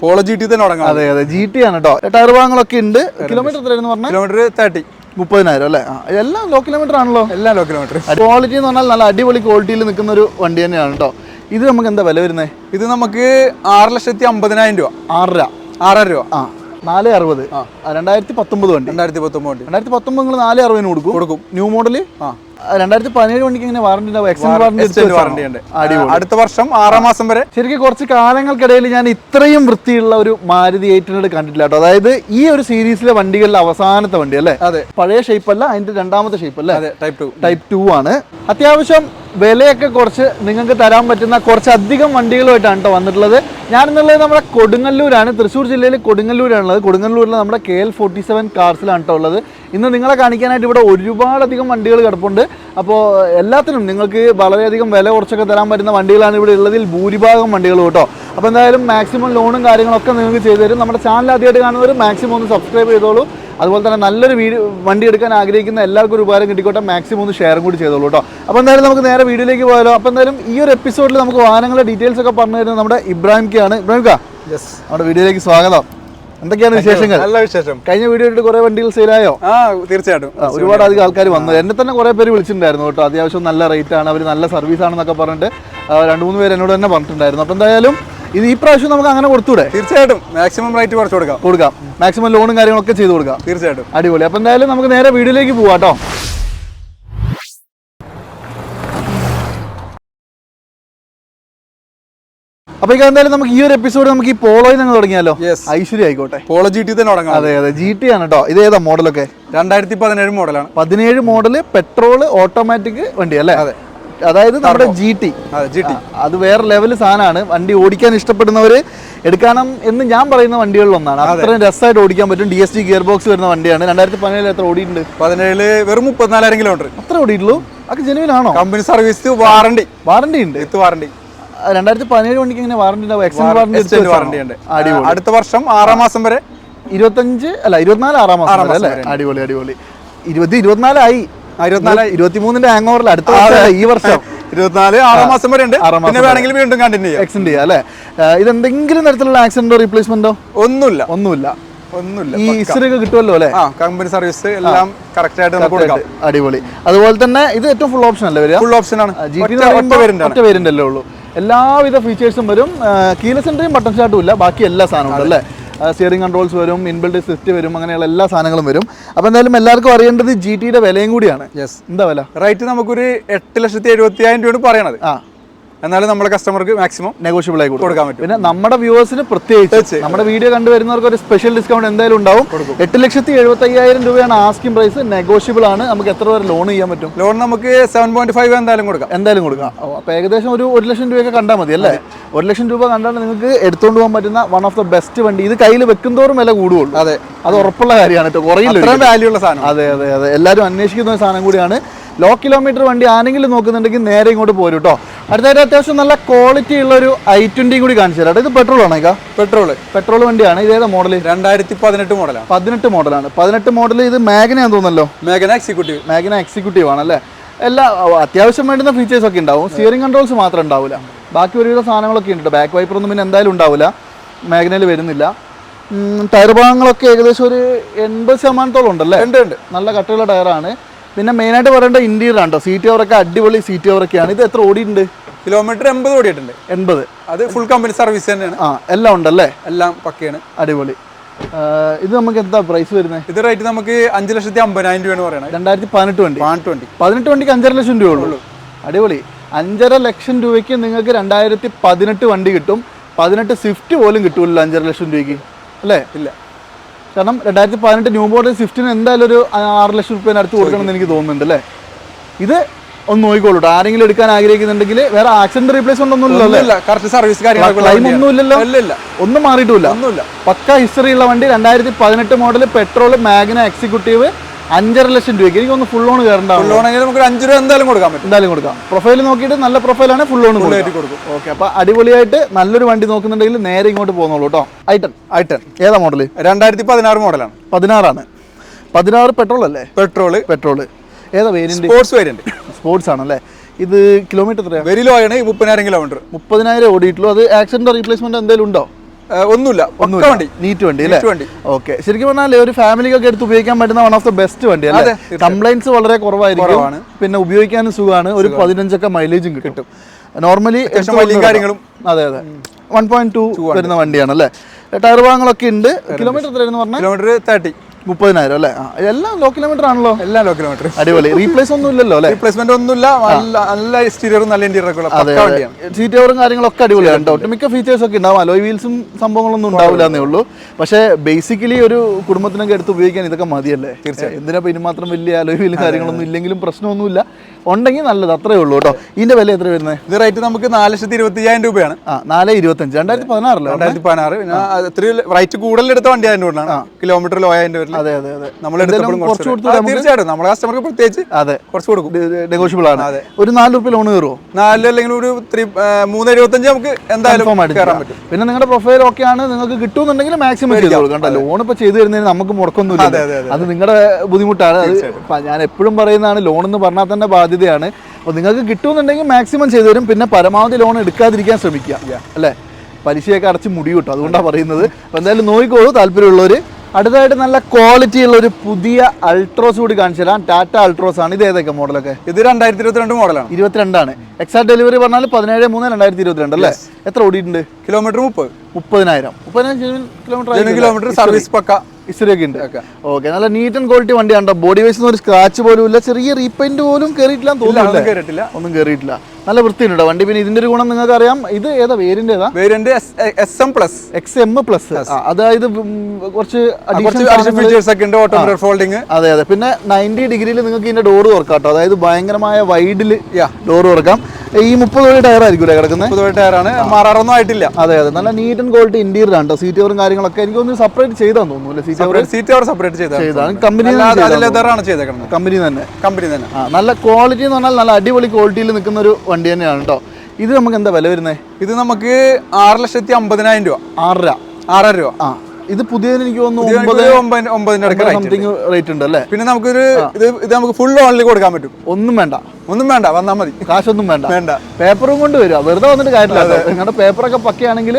Polo G T തന്നെ തുടങ്ങാം അതെ അതെ. ജി ടി ആണ് കേട്ടോ ടയർ ഭാഗങ്ങളൊക്കെ ഉണ്ട്. കിലോമീറ്റർ എത്രയായിരുന്നു പറഞ്ഞാൽ? കിലോമീറ്റർ തേർട്ടി മുപ്പതിനായിരം അല്ലേ? എല്ലാം ലോ കിലോമീറ്റർ ആണല്ലോ. എല്ലാം ലോ കിലോമീറ്റർ ക്വാളിറ്റി എന്ന് പറഞ്ഞാൽ നല്ല അടിപൊളി ക്വാളിറ്റിയിൽ നിൽക്കുന്ന ഒരു വണ്ടി തന്നെയാണ് കേട്ടോ ഇത് നമുക്ക് എന്താ വില വരുന്നത് ഇത് നമുക്ക് ആറ് ലക്ഷത്തി അമ്പതിനായിരം രൂപ. ആറര. ആറര രൂപ. ആ നാല് അറുപത്. ആ, രണ്ടായിരത്തി പത്തൊമ്പത് വണ്ടി. രണ്ടായിരത്തി പത്തൊമ്പത് വണ്ടി. രണ്ടായിരത്തി പത്തൊമ്പത് നിങ്ങൾ നാല് അറുപതിന് കൊടുക്കും. കൊടുക്കും. ന്യൂ മോഡൽ ആ. രണ്ടായിരത്തി പതിനേഴ് വണ്ടിക്ക് ഇങ്ങനെ വാറണ്ടി അടുത്ത വർഷം ആറാം മാസം വരെ. ശരിക്കും കുറച്ച് കാലങ്ങൾക്കിടയിൽ ഞാൻ ഇത്രയും വൃത്തിയുള്ള ഒരു മാരുതി എയ്റ്റ് ഹൺഡ്രഡ് കണ്ടിട്ടില്ല കേട്ടോ. അതായത് ഈ ഒരു സീരീസിലെ വണ്ടികളിലെ അവസാനത്തെ വണ്ടി അല്ലേ? അതെ. പഴയ ഷേപ്പ് അല്ല അതിന്റെ രണ്ടാമത്തെ ഷേപ്പ് അല്ലേ? ടൈപ്പ് ടു ടൈപ്പ് ടു ആണ്. അത്യാവശ്യം വിലയൊക്കെ കുറച്ച് നിങ്ങൾക്ക് തരാൻ പറ്റുന്ന കുറച്ചധികം വണ്ടികളുമായിട്ടാണ് കേട്ടോ വന്നിട്ടുള്ളത്. ഞാനെന്നുള്ളത് നമ്മുടെ കൊടുങ്ങല്ലൂരാണ്. തൃശ്ശൂർ ജില്ലയിൽ കൊടുങ്ങല്ലൂരാണുള്ളത്. കൊടുങ്ങല്ലൂരിൽ നമ്മുടെ കെ എൽ ഫോർട്ടി സെവൻ കാർസിലാണ് കേട്ടോ ഉള്ളത്. ഇന്ന് നിങ്ങളെ കാണിക്കാനായിട്ട് ഇവിടെ ഒരുപാടധികം വണ്ടികൾ കിടപ്പുണ്ട്. അപ്പോൾ എല്ലാത്തിനും നിങ്ങൾക്ക് വളരെയധികം വില കുറച്ചൊക്കെ തരാൻ പറ്റുന്ന വണ്ടികളാണ് ഇവിടെ ഉള്ളതിൽ ഭൂരിഭാഗം വണ്ടികൾ കേട്ടോ അപ്പോൾ എന്തായാലും മാക്സിമം ലോണും കാര്യങ്ങളൊക്കെ നിങ്ങൾക്ക് ചെയ്തു തരും. നമ്മുടെ ചാനൽ ആദ്യമായിട്ട് കാണുന്നവർ മാക്സിമം ഒന്ന് സബ്സ്ക്രൈബ് ചെയ്തോളൂ. അതുപോലെ തന്നെ നല്ലൊരു വീട് വണ്ടി എടുക്കാൻ ആഗ്രഹിക്കുന്ന എല്ലാവർക്കും ഒരു ഉപകാരം കിട്ടിക്കോട്ടെ. മാക്സിമം ഒന്ന് ഷെയറും കൂടി ചെയ്തോളൂ കേട്ടോ. അപ്പോൾ എന്തായാലും നമുക്ക് നേരെ വീഡിയോയിലേക്ക് പോയാലോ. അപ്പോൾ എന്തായാലും ഈ ഒരു എപ്പിസോഡിൽ നമുക്ക് വാഹനങ്ങളുടെ ഡീറ്റെയിൽസ് ഒക്കെ പറഞ്ഞു തരുന്നത് നമ്മുടെ ഇബ്രാഹിം ആണ് ഇബ്രാഹിം കാ യെസ് നമ്മുടെ വീഡിയോയിലേക്ക് സ്വാഗതം. എന്തൊക്കെയാണ് വിശേഷങ്ങൾ? നല്ല വിശേഷം. കഴിഞ്ഞ വീഡിയോ ഇട്ട് കുറേ വണ്ടികൾ സെയിലായോ ആ തീർച്ചയായിട്ടും. ഒരുപാട് അധികം ആൾക്കാർ വന്നു എന്നെ തന്നെ കുറെ പേര് വിളിച്ചിട്ടുണ്ടായിരുന്നു കേട്ടോ. അത്യാവശ്യം നല്ല റേറ്റ് ആണ്. അവർ നല്ല സർവീസ് ആണെന്നൊക്കെ പറഞ്ഞിട്ട് രണ്ട് മൂന്ന് പേര് എന്നോട് തന്നെ പറഞ്ഞിട്ടുണ്ടായിരുന്നു. അപ്പോൾ എന്തായാലും ഇത് ഈ പ്രാവശ്യം നമുക്ക് അങ്ങനെ കൊടുത്തൂടെ? തീർച്ചയായിട്ടും. മാക്സിമം റേറ്റ് കുറച്ച് കൊടുക്കാം. കൊടുക്കാം. മാക്സിമം ലോണും കാര്യങ്ങളൊക്കെ ചെയ്ത് കൊടുക്കാം. തീർച്ചയായിട്ടും. അടിപൊളി. അപ്പൊ എന്തായാലും നമുക്ക് നേരെ വീഡിയോയിലേക്ക് പോവാട്ടോ അപ്പൊ ഇക്ക എന്തായാലും നമുക്ക് ഈ ഒരു എപ്പിസോഡ് നമുക്ക് ഈ പോളോയിൽ നിന്ന് തുടങ്ങിയാലോ. ഐശ്വര്യ ആയിക്കോട്ടെ. പോളോ ജി ടി തന്നെ തുടങ്ങാം. അതെ അതെ. ജി ടി ആണ് കേട്ടോ. ഇത് ഏതാ മോഡലൊക്കെ രണ്ടായിരത്തി പതിനേഴ് മോഡലാണ് പതിനേഴ് മോഡൽ പെട്രോൾ ഓട്ടോമാറ്റിക് വണ്ടി അല്ലേ? അതെ. അതായത് നമ്മുടെ ജി ടി ജി ടി അത് വേറെ ലെവൽ സാധനമാണ്. വണ്ടി ഓടിക്കാൻ ഇഷ്ടപ്പെടുന്നവര് എടുക്കണം എന്ന് ഞാൻ പറയുന്ന വണ്ടികളിൽ ഒന്നാണ്. അത്രയും രസമായിട്ട് ഓടിക്കാൻ പറ്റും. D S T gear box വരുന്ന വണ്ടിയാണ്. രണ്ടായിരത്തി പതിനേഴിൽ എത്ര ഓടിയിട്ടുണ്ട്? പതിനേഴിൽ വെറും മുപ്പത്തിനാലായിരം കിലോമീറ്റർ അത്ര ഓടിയിട്ടുള്ളൂ? അത് ജെനുവിൻ ആണോ? കമ്പനി സർവീസ് വാറണ്ടി വാറണ്ടി ഉണ്ട്. വിത്ത് വാറണ്ടി രണ്ടായിരത്തി പതിനേഴ് വണ്ടിക്ക് ഇങ്ങനെ വാറണ്ടി ഉണ്ടാവും? വാറണ്ടി ഉണ്ട്. അടിപൊളി. അടുത്ത വർഷം ആറാം മാസം വരെ. ഇരുപത്തഞ്ച് അല്ല ഇരുപത്തിനാല് ആറാം മാസം അല്ലേ? അടിപൊളി അടിപൊളി. ഇരുപത്തി ഇരുപത്തിനാലായി ആ, ഇരുപത്തിനാലായി. ഇരുപത്തിമൂന്നിന്റെ ഹാങ് ഓവറിൽ അടുത്ത ഈ വർഷം? ഇരുപത്തിനാല് ആറാം മാസം വരെ ഉണ്ട്. പിന്നെ വേണമെങ്കിൽ വീണ്ടും കണ്ടിന്യൂ ചെയ്യാം. ആക്സിഡന്റ് ചെയ്യാം അല്ലേ? ഇത് എന്തെങ്കിലും തരത്തിലുള്ള ആക്സിഡന്റോ റീപ്ലേസ്മെന്റോ ഒന്നുമില്ല. ഒന്നുമില്ല. ഒന്നുമില്ല. ഈ ഇസ്റ്ററി ഒക്കെ കിട്ടുമല്ലോ അല്ലേ? കമ്പനി സർവീസ് എല്ലാം കറക്റ്റ് ആയിട്ട് നമുക്ക് കൊടുക്കാം. അടിപൊളി. അതുപോലെ തന്നെ ഇത് ഏറ്റവും ഫുൾ ഓപ്ഷൻ അല്ലേ വരിക? ഫുൾ ഓപ്ഷൻ ആണ്. ഒറ്റ- പേരുണ്ടല്ലേ ഉള്ളൂ. എല്ലാവിധ ഫീച്ചേഴ്സും വരും. കീല സെന്ററും ബട്ടൺ സ്റ്റാർട്ടും ഇല്ല. ബാക്കി എല്ലാ സാധനവും അല്ലേ? സ്റ്റിയറിംഗ് കൺട്രോൾസ് വരും ഇൻബിൽഡ് സിസ്റ്റ് വരും അങ്ങനെയുള്ള എല്ലാ സാധനങ്ങളും വരും. അപ്പോൾ എന്തായാലും എല്ലാവർക്കും അറിയേണ്ടത് ജി ടിയുടെ വിലയും കൂടിയാണ്. യെസ് എന്താ വില? റേറ്റ് നമുക്കൊരു എട്ട് ലക്ഷത്തി എഴുപത്തി ആയിരം രൂപയാണ് പറയണത്. ആ. എന്നാലും നമ്മുടെ കസ്റ്റമർക്ക് മാക്സിമം നെഗോഷ്യബിൾ ആയി കൊടുക്കാൻ പറ്റും. പിന്നെ നമ്മുടെ വ്യൂവേഴ്സിന് പ്രത്യേകിച്ച് നമ്മുടെ വീഡിയോ കണ്ടുവരുന്നവർക്ക് ഒരു സ്പെഷ്യൽ ഡിസ്കൗണ്ട് എന്തായാലും ഉണ്ടാവും. എട്ട് ലക്ഷത്തി എഴുപത്തി അയ്യായിരം രൂപയാണ് ആസ്കിംഗ് പ്രൈസ് നെഗോഷ്യബിൾ ആണ്. നമുക്ക് എത്ര വരെ ലോൺ ചെയ്യാൻ പറ്റും? ലോൺ നമുക്ക് സെവൻ പോയിന്റ് ഫൈവ് എന്തായാലും കൊടുക്കാം. എന്തായാലും കൊടുക്കാം. അപ്പൊ അപ്പോൾ ഏകദേശം ഒരു ഒരു ലക്ഷം രൂപയൊക്കെ കണ്ടാൽ മതി അല്ലേ? ഒരു ലക്ഷം രൂപ കണ്ടാൽ നിങ്ങൾക്ക് എടുത്തുകൊണ്ട് പോകാൻ പറ്റുന്ന വൺ ഓഫ് ദ ബെസ്റ്റ് വണ്ടി. ഇത് കയ്യിൽ വെക്കുന്തോറും വില കൂടുകയുള്ളൂ അതെ. അത് ഉറപ്പുള്ള കാര്യമാണ് കേട്ടോ. കുറയില്ല വാല്യൂ ഉള്ള സാധനം അതെ അതെ അതെ. എല്ലാവരും അന്വേഷിക്കുന്ന ഒരു സാധനം കൂടിയാണ്. ലോ കിലോമീറ്റർ വണ്ടി ആരെങ്കിലും നോക്കുന്നുണ്ടെങ്കിൽ നേരെ ഇങ്ങോട്ട് പോരും കേട്ടോ അടുത്തായിട്ട് അത്യാവശ്യം നല്ല ക്വാളിറ്റി ഉള്ള ഒരു ഐ ട്വന്റിയും കൂടി കാണിച്ചു തരാം. അതായത് ഇത് പെട്രോൾ ആണ് പെട്രോൾ പെട്രോൾ പെട്രോൾ വണ്ടിയാണ്. ഏതാ മോഡൽ രണ്ടായിരത്തി പതിനെട്ട് മോഡലാണ് പതിനെട്ട് മോഡലാണ് പതിനെട്ട് മോഡൽ ഇത് മാഗനയാന്ന് തോന്നുന്നല്ലോ? മേഘന എക്സിക്യൂട്ടീവ് മാഗിന എക്സിക്യൂട്ടീവ് ആണല്ലേ? എല്ലാ അത്യാവശ്യം വേണ്ടുന്ന ഫീച്ചേഴ്സ് ഒക്കെ ഉണ്ടാവും. സ്റ്റിയറിംഗ് കൺട്രോൾസ് മാത്രം ഉണ്ടാവില്ല ബാക്കി ഒരുവിധ സാധനങ്ങളൊക്കെ ഉണ്ട് ബാക്ക് വൈപ്പർ ഒന്നും പിന്നെ എന്തായാലും ഉണ്ടാവില്ല മാഗ്നയിൽ വരുന്നില്ല. ടയർ ഭാഗങ്ങളൊക്കെ ഏകദേശം ഒരു എൺപത് ശതമാനത്തോളം ഉണ്ടല്ലേ? ഉണ്ട് ഉണ്ട്. നല്ല കട്ടിയുള്ള ടയറാണ് പിന്നെ മെയിനായിട്ട് പറയേണ്ട ഇന്റീരിയർ ആണ് കേട്ടോ സീറ്റ് കവറൊക്കെ അടിപൊളി സീറ്റ് കവറൊക്കെയാണ് ഇത് എത്ര ഓടിയിട്ടുണ്ട്? കിലോമീറ്റർ എൺപത് ഓടിയിട്ടുണ്ട്. എൺപത്. അത് ഫുൾ കമ്പനി സർവീസ് തന്നെയാണ്. ആ എല്ലാം ഉണ്ടല്ലേ? എല്ലാം പക്കയാണ്. അടിപൊളി. ഇത് നമുക്ക് എന്താ പ്രൈസ് വരുന്നത് ഇത് റേറ്റ് നമുക്ക് അഞ്ച് ലക്ഷത്തി അമ്പതിനായിരം രൂപയാണ് പറയുന്നത് രണ്ടായിരത്തി പതിനെട്ട് വണ്ടി. പതിനെട്ട് വണ്ടി. പതിനെട്ട് വണ്ടിക്ക് അഞ്ചര ലക്ഷം രൂപ ഉള്ളൂ. അടിപൊളി. അഞ്ചര ലക്ഷം രൂപയ്ക്ക് നിങ്ങൾക്ക് രണ്ടായിരത്തി പതിനെട്ട് വണ്ടി കിട്ടും. പതിനെട്ട് സ്വിഫ്റ്റ് പോലും കിട്ടുമല്ലോ അഞ്ചര ലക്ഷം രൂപയ്ക്ക്. അല്ലേ? ഇല്ല. കാരണം രണ്ടായിരത്തി പതിനെട്ട് ന്യൂ മോഡൽ സ്വിഫ്റ്റിന് എന്തായാലും ഒരു ആറ് ലക്ഷം റുപ്യേന് അടുത്ത് കൊടുക്കണമെന്ന് എനിക്ക് തോന്നുന്നുണ്ട് അല്ലേ? ഇത് ഒന്ന് നോക്കിക്കോളൂ ആരെങ്കിലും എടുക്കാൻ ആഗ്രഹിക്കുന്നുണ്ടെങ്കിൽ വേറെ ആക്സിഡന്റ് റീപ്ലേസ്മെന്റ് ഒന്നും സർവീസ് ക്ലൈം ഒന്നും ഇല്ലല്ലോ ഇല്ല ഇല്ല. ഒന്നും മാറിയിട്ടില്ല ഒന്നുമില്ല. പക്ക ഹിസ്റ്ററി ഉള്ള വണ്ടി രണ്ടായിരത്തി പതിനെട്ട് മോഡൽ പെട്രോൾ മാഗ്ന എക്സിക്യൂട്ടീവ് അഞ്ചര ലക്ഷം രൂപയ്ക്ക് എനിക്ക് ഒന്ന് ഫുൾ ലോൺ ലോൺ ആണെങ്കിൽ നമുക്ക് അഞ്ച് രൂപ എന്തായാലും കൊടുക്കാൻ പറ്റും. എന്തായാലും കൊടുക്കാം. പ്രൊഫൈൽ നോക്കിയിട്ട് നല്ല പ്രൊഫൈലാണ് ഫുൾ ലോൺ കൊടുക്കും. ഓക്കെ അപ്പൊ അടിപൊളിയായിട്ട് നല്ലൊരു വണ്ടി നോക്കുന്നുണ്ടെങ്കിൽ നേരെ ഇങ്ങോട്ട് പോകുന്നുള്ളൂ കേട്ടോ ഐട്ടൺ ഐട്ടൺ ഏതാ മോഡൽ രണ്ടായിരത്തി പതിനാറ് മോഡലാണ് പതിനാറാണ്. പതിനാറ് പെട്രോൾ അല്ലേ? പെട്രോൾ പെട്രോൾ ഏതാ വേരിയന്റ് സ്പോർട്സ് വേരിയന്റ് സ്പോർട്സ് ആണല്ലേ? ഇത് കിലോമീറ്റർ എത്രയാണ് വെരി ലോ ആണ്. മുപ്പതിനായിരം കിലോമീറ്റർ മുപ്പതിനായിരം ഓടിയിട്ടുള്ളൂ. അത് ആക്സിഡന്റ് റീപ്ലേസ്മെന്റ് എന്തെങ്കിലും ഉണ്ടോ? ഒന്നുമില്ല ഒന്നും വണ്ടി നീറ്റ് വണ്ടി അല്ലേ? വണ്ടി. ഓക്കെ. ശരിക്കും പറഞ്ഞാൽ ഒരു ഫാമിലിക്കൊക്കെ എടുത്ത് ഉപയോഗിക്കാൻ പറ്റുന്ന വൺ ഓഫ് ദ ബെസ്റ്റ് വണ്ടി അല്ലേ? കംപ്ലൈൻസ് വളരെ കുറവായിരിക്കും. പിന്നെ ഉപയോഗിക്കാനും സുഖമാണ്. ഒരു പതിനഞ്ചൊക്കെ മൈലേജും കിട്ടും. നോർമലി കാര്യങ്ങളും. അതെ അതെ. വൺ പോയിന്റ് ടു വരുന്ന വണ്ടിയാണ് അല്ലേ ടയർ ഭാഗങ്ങളൊക്കെ ഉണ്ട്. കിലോമീറ്റർ എത്രയായിരുന്നു പറഞ്ഞാൽ? കിലോമീറ്റർ തേർട്ടി മുപ്പതിനായിരം അല്ലേ? എല്ലാം ലോ കിലോമീറ്റർ ആണല്ലോ. എല്ലാം ലോ കിലോമീറ്റർ അടിപൊളി. റീപ്ലേസ് ഒന്നും ഇല്ലല്ലോ അല്ലേ? റീപ്ലേസ്മെന്റ് ഒന്നുമില്ല. നല്ല നല്ല എക്സ്റ്റീരിയറും നല്ല അതെ സീറ്റ് കവറും കാര്യങ്ങളൊക്കെ അടിപൊളിയാണ് കേട്ടോ. ഒട്ടുമിക്ക ഫീച്ചേഴ്സ് ഒക്കെ ഉണ്ടാവും. അലോയ് വീൽസും സംഭവങ്ങളൊന്നും ഉണ്ടാവില്ല എന്നേ ഉള്ളൂ. പക്ഷേ ബേസിക്കലി ഒരു കുടുംബത്തിനൊക്കെ എടുത്ത് ഉപയോഗിക്കാൻ ഇതൊക്കെ മതിയല്ലേ? തീർച്ചയായും. എന്തിനാ ഇനി മാത്രം വലിയ അലോയ് വീലും കാര്യങ്ങളൊന്നും ഇല്ലെങ്കിലും പ്രശ്നമൊന്നുമില്ല. ഉണ്ടെങ്കിൽ നല്ലത് അത്രേ ഉള്ളൂ കേട്ടോ. ഇതിന്റെ വില എത്ര വരുന്നത് ഇത് റേറ്റ് നമുക്ക് നാല് ലക്ഷത്തി ഇരുപത്തി അയ്യായിരം രൂപയാണ്. ആ നാല് ഇരുപത്തഞ്ച് രണ്ടായിരത്തി പതിനാറല്ലോ രണ്ടായിരത്തി പതിനാറ് പിന്നെ ഇത്തിരി റേറ്റ് കൂടുതൽ എടുത്ത വണ്ടി കൂടെ കിലോമീറ്റർ ലോ ആയതിന്റെ പേരിൽ അതെ അതെ അതെ. നമ്മൾ കുറച്ച് കൊടുത്ത് തീർച്ചയായിട്ടും. നമ്മുടെ കസ്റ്റമർക്ക് പ്രത്യേകിച്ച് അതെ. കുറച്ച് കൊടുക്കും. നെഗോഷ്യബിൾ ആണ്. അതെ. ഒരു നാല് രൂപ ലോൺ കയറുമോ നാല് അല്ലെങ്കിൽ ഒരു ത്രീ മൂന്ന് എഴുപത്തഞ്ച് നമുക്ക് എന്തായാലും കയറാൻ പറ്റും. പിന്നെ നിങ്ങളുടെ പ്രൊഫൈൽ ഒക്കെ ആണ്. നിങ്ങൾക്ക് കിട്ടുമെന്നുണ്ടെങ്കിൽ മാക്സിമം ചെയ്ത് കൊടുക്കാം കേട്ടോ. ലോൺ ഇപ്പൊ ചെയ്തു തരുന്നതിന് നമുക്ക് മുടക്കൊന്നുമില്ല അതെ, നിങ്ങളുടെ ബുദ്ധിമുട്ടാണ്. അത് ഞാൻ എപ്പോഴും പറയുന്നതാണ് ലോൺ എന്ന് പറഞ്ഞാൽ തന്നെ ബാധ്യതയാണ് അപ്പോൾ നിങ്ങൾക്ക് കിട്ടുമെന്നുണ്ടെങ്കിൽ മാക്സിമം ചെയ്തു തരും. പിന്നെ പരമാവധി ലോൺ എടുക്കാതിരിക്കാൻ ശ്രമിക്കുക. അല്ലേ? പലിശയൊക്കെ അടച്ച് മുടി കിട്ടും. അതുകൊണ്ടാണ് പറയുന്നത്. അപ്പോൾ എന്തായാലും നോക്കിക്കോളൂ. താല്പര്യമുള്ളവർ അടുത്തായിട്ട് നല്ല ക്വാളിറ്റി ഉള്ള ഒരു പുതിയ അൾട്രോസ് കൂടി കാണിച്ചു തരാം. ടാറ്റ അൾട്രോസ് ആണ്. ഇത് ഏതൊക്കെ മോഡലൊക്കെ ഇത് രണ്ടായിരത്തി ഇരുപത്തിരണ്ട് മോഡലാണ് ഇരുപത്തിരണ്ടാണ്. എക്സാക്ട് ഡെലിവറി പറഞ്ഞാൽ പതിനേഴ് മൂന്ന് രണ്ടായിരത്തി ഇരുപത്തിരണ്ട് അല്ലേ എത്ര ഓടിയിട്ടുണ്ട്? കിലോമീറ്റർ മുപ്പത്. മുപ്പതിനായിരം. മുപ്പതിനായിരം കിലോമീറ്റർ കിലോമീറ്റർ സർവീസ് പക്ക. ഹിസ്റ്ററിയൊക്കെ ഉണ്ട്. ഓക്കെ നല്ല നീറ്റ് ആൻഡ് ക്വാളിറ്റി വണ്ടിയാണ് ബോഡി വൈസ് ഒരു സ്ക്രാച്ച് പോലും ഇല്ല. ചെറിയ റീപെയിന്റ് പോലും കയറിയിട്ടില്ല തോന്നുന്നില്ല ഒന്നും കേറിയിട്ടില്ല. ഒന്നും കയറിയിട്ടില്ല നല്ല വൃത്തിയുണ്ട് വണ്ടി പിന്നെ ഇതിന്റെ ഒരു ഗുണം നിങ്ങൾക്ക് അറിയാം ഇത് ഏതാ? വേരിന്റെ ഏതാ variant S M plus X M plus അതായത് കുറച്ച് ഫീച്ചേഴ്സ് ഒക്കെ ഉണ്ട് ഓട്ടോമോട്ടീവ് ഫോൾഡിങ് അതെ അതെ. പിന്നെ നയന്റി ഡിഗ്രിയിൽ നിങ്ങൾക്ക് ഇതിന്റെ ഡോർ തുറക്കാം കേട്ടോ. അതായത് ഭയങ്കരമായ വൈഡിൽ. ഡോർ തുറക്കാം. ഈ മുപ്പത് വഴി ടയർ ആയിരിക്കും കിടക്കുന്നത് പുതുവായി ടയറാണ് മാറാറൊന്നും ആയിട്ടില്ല. അതെ അതെ. നല്ല നീറ്റ് ആൻഡ് ക്വാളിറ്റി ഇന്റീരിയർ ആണ് സീറ്റ് കവറും കാര്യങ്ങളൊക്കെ എനിക്ക് ഒന്ന് സെപ്പറേറ്റ് ചെയ്താന്ന് തോന്നുന്നു സീറ്റ് കവർ സീറ്റ് അവർ സെപ്പറേറ്റ് ചെയ്താണ് കമ്പനി കമ്പനി തന്നെ കമ്പനി തന്നെ. നല്ല ക്വാളിറ്റി എന്ന് പറഞ്ഞാൽ നല്ല അടിപൊളി ക്വാളിറ്റിയിൽ നിൽക്കുന്ന ഒരു വണ്ടി തന്നെയാണ് കേട്ടോ ഇത് നമുക്ക് എന്താ വില വരുന്നത് ഇത് നമുക്ക് ആറ് ലക്ഷത്തി അമ്പതിനായിരം രൂപ. ആറര. ആറര രൂപ. ആ. ഇത് പുതിയതിന് എനിക്ക് തോന്നുന്നു ഒമ്പതിന്റെ അടുക്ക റേറ്റ് സംതിങ് റേറ്റ് ഉണ്ട് അല്ലേ? പിന്നെ നമുക്കൊരു ഇത് ഇത് നമുക്ക് ഫുൾ ഓൺലി കൊടുക്കാൻ പറ്റും. ഒന്നും വേണ്ട. ഒന്നും വേണ്ട വന്നാൽ മതി. കാശൊന്നും വേണ്ട. വേണ്ട. പേപ്പറും കൊണ്ട് വരിക വെറുതെ വന്നിട്ട് കാര്യമില്ല. നിങ്ങളുടെ പേപ്പറൊക്കെ പക്കയാണെങ്കിൽ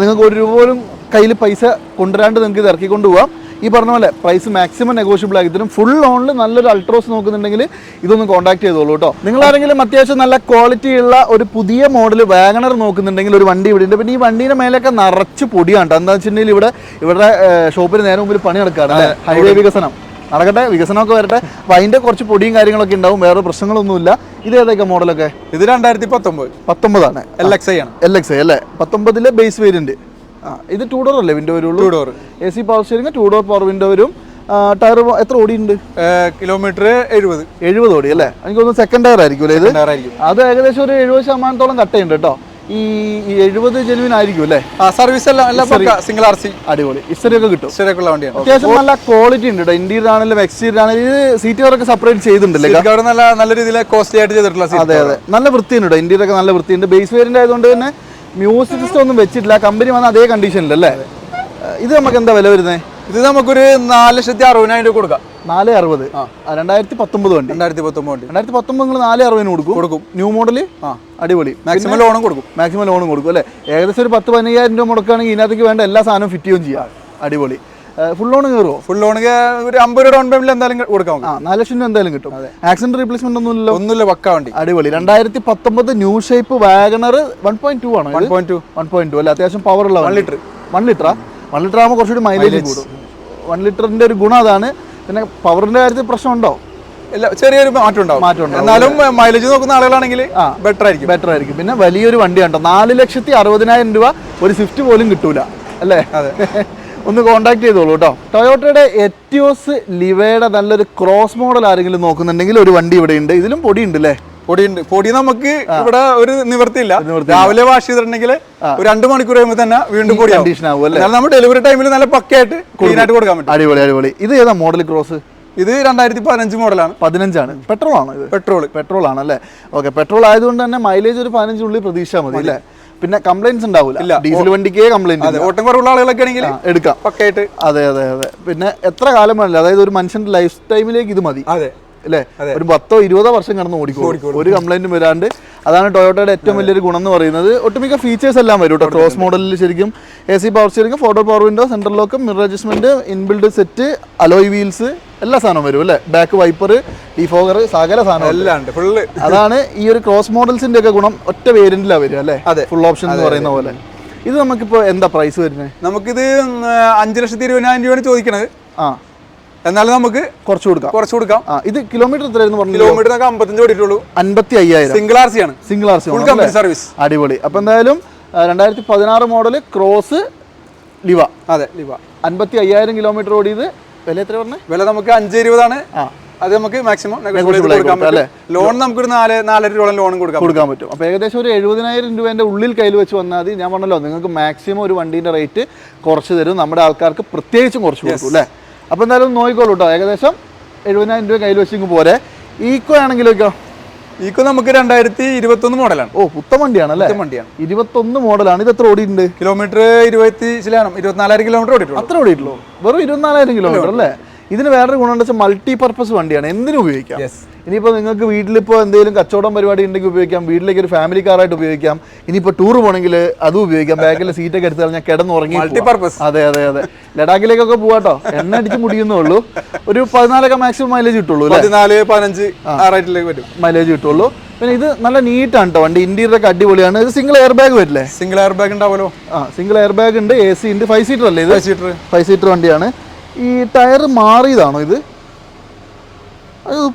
നിങ്ങൾക്ക് ഒരു രൂപ പോലും കയ്യിൽ പൈസ കൊണ്ടുവരാണ്ട് നിങ്ങൾക്ക് ഇത് ഇറക്കിക്കൊണ്ട് പോവാം. ഈ പറഞ്ഞ പോലെ പ്രൈസ് മാക്സിമം നെഗോഷ്യബിൾ ആക്കി തരും ഫുൾ ഓണിൽ നല്ലൊരു അൾട്രോസ് നോക്കുന്നുണ്ടെങ്കിൽ ഇതൊന്ന് കോൺടാക്ട് ചെയ്തോളൂ കേട്ടോ. നിങ്ങൾ ആരെങ്കിലും അത്യാവശ്യം നല്ല ക്വാളിറ്റി ഉള്ള ഒരു പുതിയ മോഡൽ വാഗണർ നോക്കുന്നുണ്ടെങ്കിൽ ഒരു വണ്ടി ഇവിടെ ഉണ്ട്. പിന്നെ ഈ വണ്ടീന്റെ മേലൊക്കെ നിറച്ച് പൊടിയാണ് എന്താ വെച്ചിട്ടുണ്ടെങ്കിൽ ഇവിടെ ഇവിടെ ഷോപ്പിന് നേരെ മുമ്പിൽ പണി നടക്കുകയാണ് ഹൈവേ വികസനം. നടക്കട്ടെ വികസനമൊക്കെ വരട്ടെ. അപ്പൊ അതിന്റെ കുറച്ച് പൊടിയും കാര്യങ്ങളൊക്കെ ഉണ്ടാവും. വേറെ പ്രശ്നങ്ങളൊന്നുമില്ല. ഇത് ഏതൊക്കെ മോഡലൊക്കെ ഇത് രണ്ടായിരത്തി പത്തൊമ്പത്. പത്തൊമ്പതാണ്. എൽ എക്സ് ഐ ആണ്. എൽ എക്സ് ഐ അല്ലേ? പത്തൊമ്പതിലെ ബേസ് വേരിയന്റ് ഇത് ടൂ ഡോർ അല്ലേ വിൻഡോ വരുള്ളൂ? Two door A C power steering two door power window വരും. ടയർ എത്ര ഓടിയുണ്ട്? കിലോമീറ്റർ എഴുപത്. എഴുപത് ഓടി അല്ലേ? എനിക്ക് തോന്നുന്നു സെക്കൻഡ് ടയർ ആയിരിക്കും അല്ലേ ഇത്? അത് ഏകദേശം ഒരു എഴുപത് ശതമാനത്തോളം കട്ടയുണ്ട് കേട്ടോ. ഈ എഴുപത് ജെനുവിൻ ആയിരിക്കും അല്ലേ? സർവീസ് എല്ലാം സിംഗിൾ ആർ സി അടിപൊളി. ഇസ്റ്ററിയൊക്കെ കിട്ടും. ശരിയാക്കുള്ള വണ്ടിയാണ്. അത്യാവശ്യം നല്ല ക്വാളിറ്റി ഉണ്ട് കേട്ടോ. ഇന്റീരിയർ ആണെങ്കിലും എക്സ്റ്റീരിയർ ആണെങ്കിലും ഇത് സീറ്റ് കവറൊക്കെ സെപ്പറേറ്റ് ചെയ്തിട്ടുണ്ടല്ലേ നല്ല നല്ല രീതിയിൽ കോസ്റ്റ്ലി ആയിട്ട് ചെയ്തിട്ടുള്ള അതെ അതെ. നല്ല വൃത്തിയുണ്ട് കേട്ടോ. ഇന്റീരിയർ ഒക്കെ നല്ല വൃത്തിയുണ്ട്. ബേസ് വേരിയന്റ് ആയതുകൊണ്ട് തന്നെ മ്യൂസിക് സിസ്റ്റം ഒന്നും വെച്ചിട്ടില്ല. കമ്പനി വന്ന അതേ കണ്ടീഷനിലല്ലേ ഇത് നമുക്ക് എന്താ വില വരുന്നത് ഇത് നമുക്കൊരു നാല് ലക്ഷത്തി അറുപതിനായിരം രൂപ കൊടുക്കാം. നാല് അറുപത്. രണ്ടായിരത്തി പത്തൊമ്പത് വണ്ടി. രണ്ടായിരത്തി പത്തൊമ്പത് വണ്ടി. രണ്ടായിരത്തി പത്തൊമ്പത് നിങ്ങൾ നാല് അറുപതിന് കൊടുക്കും. കൊടുക്കും. ന്യൂ മോഡൽ ആ. അടിപൊളി. മാക്സിമം ലോണും കൊടുക്കും. മാക്സിമം ലോണും കൊടുക്കും അല്ലേ? ഏകദേശം ഒരു പത്ത് പതിനയ്യായിരം രൂപ മുടക്കുകയാണെങ്കിൽ ഇതിനകത്തേക്ക് വേണ്ട എല്ലാ സാധനവും ഫിറ്റ് ചെയ്യുകയും ചെയ്യാം. അടിപൊളി. ഫുൾ ലോൺ കയറുമോ ഫുൾ ലോൺ ഒരു അമ്പത് രൂപ ഡൗൺ പേയ്മെന്റ് എന്തായാലും കൊടുക്കാം. ആ നാല് ലക്ഷം രൂപ എന്തായാലും കിട്ടും. ആക്സിഡന്റ് റീപ്ലേസ്മെന്റ് ഒന്നും ഇല്ലല്ലോ ഒന്നുമില്ല പക്ക വണ്ടി. അടിപൊളി. രണ്ടായിരത്തി പത്തൊമ്പത് new shape WagonR one point two ആണ് one point two one point two അല്ല? അത്യാവശ്യം പവർ ഉള്ള വൺ ലിറ്റർ. വൺ ലിറ്ററാ വൺ ലിറ്റർ ആകുമ്പോൾ കുറച്ചുകൂടി മൈലേജ് കൂടും. വൺ ലിറ്ററിന്റെ ഒരു ഗുണം അതാണ്. പിന്നെ പവറിന്റെ കാര്യത്തിൽ പ്രശ്നമുണ്ടോ? ചെറിയൊരു മാറ്റം ഉണ്ടാവും മാറ്റം. എന്നാലും മൈലേജ് നോക്കുന്ന ആളുകളാണെങ്കിൽ ബെറ്റർ ആയിരിക്കും. ബെറ്റർ ആയിരിക്കും. പിന്നെ വലിയൊരു വണ്ടിയാണ് നാല് ലക്ഷത്തി അറുപതിനായിരം രൂപ ഒരു സ്വിഫ്റ്റ് പോലും കിട്ടൂല. അല്ലേ? അതെ. ഒന്ന് കോണ്ടാക്ട് ചെയ്തോളൂ കേട്ടോ. ടൊയോട്ടയുടെ എറ്റിയോസ് ലിവയുടെ നല്ലൊരു ക്രോസ് മോഡൽ ആരെങ്കിലും നോക്കുന്നുണ്ടെങ്കിൽ ഒരു വണ്ടി ഇവിടെ ഉണ്ട്. ഇതിലും പൊടി ഉണ്ട് അല്ലേ പൊടിയുണ്ട്. പൊടി നമുക്ക് ഇവിടെ ഒരു നിവർത്തിയില്ല. രാവിലെ വാഷ് ചെയ്തിട്ടുണ്ടെങ്കിൽ ഒരു രണ്ട് മണിക്കൂർ കഴിയുമ്പോൾ തന്നെ വീണ്ടും പൊടി കണ്ടീഷൻ ആവും നമ്മൾ ഡെലിവറി ടൈമിൽ നല്ല പക്കയായിട്ട് ക്ലീൻ ആയിട്ട് കൊടുക്കാൻ പറ്റും. അടിപൊളി അടിപൊളി. ഇത് ഏതാ മോഡൽ ക്രോസ് ഇത് രണ്ടായിരത്തി പതിനഞ്ച് മോഡലാണ് പതിനഞ്ചാണ്. പെട്രോൾ ആണ് ഇത്? പെട്രോൾ പെട്രോൾ ആണ് അല്ലേ ഓക്കെ പെട്രോൾ ആയതുകൊണ്ട് തന്നെ മൈലേജ് ഒരു പതിനഞ്ചുള്ളിൽ പ്രതീക്ഷ മതി അല്ലേ പിന്നെ കംപ്ലൈൻസ് ഉണ്ടാവില്ല ഡീസൽ വണ്ടിക്ക് കംപ്ലൈന്റ് ഓട്ടം കുറവുള്ള ആളുകളൊക്കെ ആണെങ്കിൽ എടുക്കാം. പക്കായിട്ട്. അതെ അതെ അതെ. പിന്നെ എത്ര കാലം വേണമല്ലോ? അതായത് ഒരു മനുഷ്യന്റെ ലൈഫ് ടൈമിലേക്ക് ഇത് മതി. അതെ. അല്ലേ? ഒരു പത്തോ ഇരുപതോ വർഷം കടന്ന് ഓടിക്കും ഒരു കംപ്ലൈന്റും വരാണ്ട്. അതാണ് ടൊയോട്ടയുടെ ഏറ്റവും വലിയൊരു ഗുണം എന്ന് പറയുന്നത്. ഒട്ടുമിക്ക ഫീച്ചേഴ്സ് എല്ലാം വരും കേട്ടോ. ക്രോസ് മോഡലിൽ ശരിക്കും A C power steering photo power window central ലോക്കും mirror adjustment inbuilt set alloy wheels എല്ലാ സാധനവും വരും അല്ലേ? ബാക്ക് വൈപ്പർ ഡിഫോഗർ സകല സാധനം എല്ലാം ഉണ്ട്. ഫുള്ള് അതാണ് ഈ ഒരു ക്രോസ് മോഡൽസിന്റെ ഒക്കെ ഗുണം ഒറ്റ വേരിയന്റിലാണ് വരും അല്ലേ? അതെ. ഫുൾ ഓപ്ഷൻ എന്ന് പറയുന്ന പോലെ. ഇത് നമുക്കിപ്പോ എന്താ പ്രൈസ് വരുന്നത്? നമുക്കിത് അഞ്ചു ലക്ഷത്തി ഇരുപതിനായിരം രൂപയാണ് ചോദിക്കണത്. ആ. എന്നാലും നമുക്ക് കുറച്ച് കൊടുക്കാം. കുറച്ച് കൊടുക്കാം. ഇത് കിലോമീറ്റർ എത്രയായിരുന്നു പറഞ്ഞു കിലോമീറ്റർ നമുക്ക് അമ്പത്തഞ്ച് ഓടിയിട്ടുള്ളൂ അമ്പത്തി അയ്യായിരം സിംഗിൾ ആർ സി ആണ് സിംഗിൾ ആർ സി സർവീസ് അടിപൊളി. അപ്പൊ എന്തായാലും രണ്ടായിരത്തി പതിനാറ് മോഡൽ ക്രോസ് ലിവ അതെ ലിവ അൻപത്തി അയ്യായിരം കിലോമീറ്റർ ഓടിയത് വില എത്ര പറഞ്ഞേ? വില നമുക്ക് അഞ്ച് ഇരുപതാണ്. അത് നമുക്ക് മാക്സിമം കൊടുക്കാം, ലോൺ നമുക്ക് നാല് നാലര രൂപ ലോൺ കൊടുക്കാം കൊടുക്കാൻ പറ്റും. അപ്പോൾ ഏകദേശം ഒരു എഴുപതിനായിരം രൂപേന്റെ ഉള്ളിൽ കയ്യിൽ വെച്ച് വന്നാൽ മതി. ഞാൻ പറഞ്ഞല്ലോ നിങ്ങൾക്ക് മാക്സിമം ഒരു വണ്ടീന്റെ റേറ്റ് കുറച്ച് തരും. നമ്മുടെ ആൾക്കാർക്ക് പ്രത്യേകിച്ചും കുറച്ച് കൊടുക്കും അല്ലേ? അപ്പോൾ എന്തായാലും നോക്കിക്കോളൂ കേട്ടോ ഏകദേശം എഴുപതിനായിരം രൂപ കയ്യിൽ വെച്ചിങ്ങ് പോരെ. ഈക്കോ ആണെങ്കിലൊക്കെ ഈക്കോ നമുക്ക് രണ്ടായിരത്തി ഇരുപത്തൊന്ന് മോഡലാണ്. ഓ പുത്തൻ വണ്ടിയാണ് അല്ലേ വണ്ടിയാണ്. ഇരുപത്തൊന്ന് മോഡലാണ്. ഇത് എത്ര ഓടിയിട്ടുണ്ട്? കിലോമീറ്റർ ഇരുപത്തി ശിലാണ് ഇരുപത്തിനാലായിരം കിലോമീറ്റർ ഓടിയിട്ടുള്ളൂ. അത്ര ഓടിയിട്ടുള്ളൂ. വെറും ഇരുപത്തിനാലായിരം കിലോമീറ്റർ അല്ലേ? ഇതിന് വേറൊരു ഗുണം വെച്ചാൽ മൾട്ടി പർപ്പസ് വണ്ടിയാണ്. എന്തിനും ഉപയോഗിക്കാം. ഇനിയിപ്പോൾ നിങ്ങൾക്ക് വീട്ടിലിപ്പോൾ എന്തെങ്കിലും കച്ചവടം പരിപാടി ഉണ്ടെങ്കിൽ ഉപയോഗിക്കാം. വീട്ടിലേക്ക് ഒരു ഫാമിലി കാറായിട്ട് ഉപയോഗിക്കാം. ഇനിയിപ്പോൾ ടൂർ പോകണമെങ്കിൽ അതും ഉപയോഗിക്കാം. ബാക്കിലെ സീറ്റൊക്കെ എടുത്ത് കഴിഞ്ഞാൽ കിടന്നുറങ്ങി മൾട്ടി. പർപ്പസ് അതെ അതെ അതെ. ലഡാക്കിലേക്കൊക്കെ പോവാട്ടോ എണ്ണ അടിച്ച് മുടിയുന്നേ ഉള്ളൂ. ഒരു പതിനാലൊക്കെ മാക്സിമം മൈലേജ് കിട്ടുള്ളൂ പതിനാല് പതിനഞ്ച് ആ. റേറ്റിലേക്ക് വരും. മൈലേജ് കിട്ടുള്ളൂ. പിന്നെ ഇത് നല്ല നീറ്റാണ് കേട്ടോ വണ്ടി. ഇന്റീരിയർ ഒക്കെ അടിപൊളിയാണ്. ഇത് സിംഗിൾ എയർ ബാഗ് വരില്ലേ? സിംഗിൾ എയർ ബാഗ് ഉണ്ടാവുമല്ലോ. ആ സിംഗിൾ എയർ ബാഗ് ഉണ്ട്. എ സി ഉണ്ട്. ഫൈവ് സീറ്റർ അല്ലേ ഇത്? ഫൈവ് സീറ്റർ ഫൈവ് സീറ്റർ വണ്ടിയാണ്. ഈ ടയർ മാറിയതാണോ ഇത്?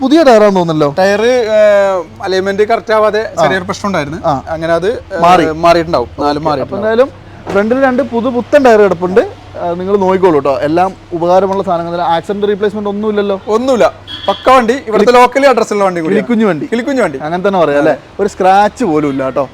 പുതിയ ടയറാന്ന് തോന്നുന്നല്ലോ. ടയർ അലൈൻമെന്റ് കറക്റ്റ് ആവാതെ ചെറിയൊരു പ്രശ്നം ഉണ്ടായിരുന്നു അങ്ങനെ അത് മാറി. മാറിയിട്ടുണ്ടാവും. നാലും മാറി എന്തായാലും ഫ്രണ്ടിൽ രണ്ട് പുതു പുത്തൻ ടയർ കിടപ്പുണ്ട്. നിങ്ങൾ നോക്കിക്കോളൂ കേട്ടോ എല്ലാം ഉപകാരമുള്ള സാധനങ്ങൾ ആക്സിഡന്റ് റീപ്ലേസ്മെന്റ് ഒന്നുമില്ലല്ലോ. ഒന്നുമില്ല. പക്ക വണ്ടി ഇവിടുത്തെ ലോക്കൽ അഡ്രസ്സുള്ള വണ്ടി കിളിക്കുഞ്ഞു വണ്ടി. കിളിക്കുഞ്ഞു വണ്ടി. അങ്ങനെ തന്നെ പറയാം അല്ലേ? ഒരു സ്ക്രാച്ച് പോലും ഇല്ല കേട്ടോ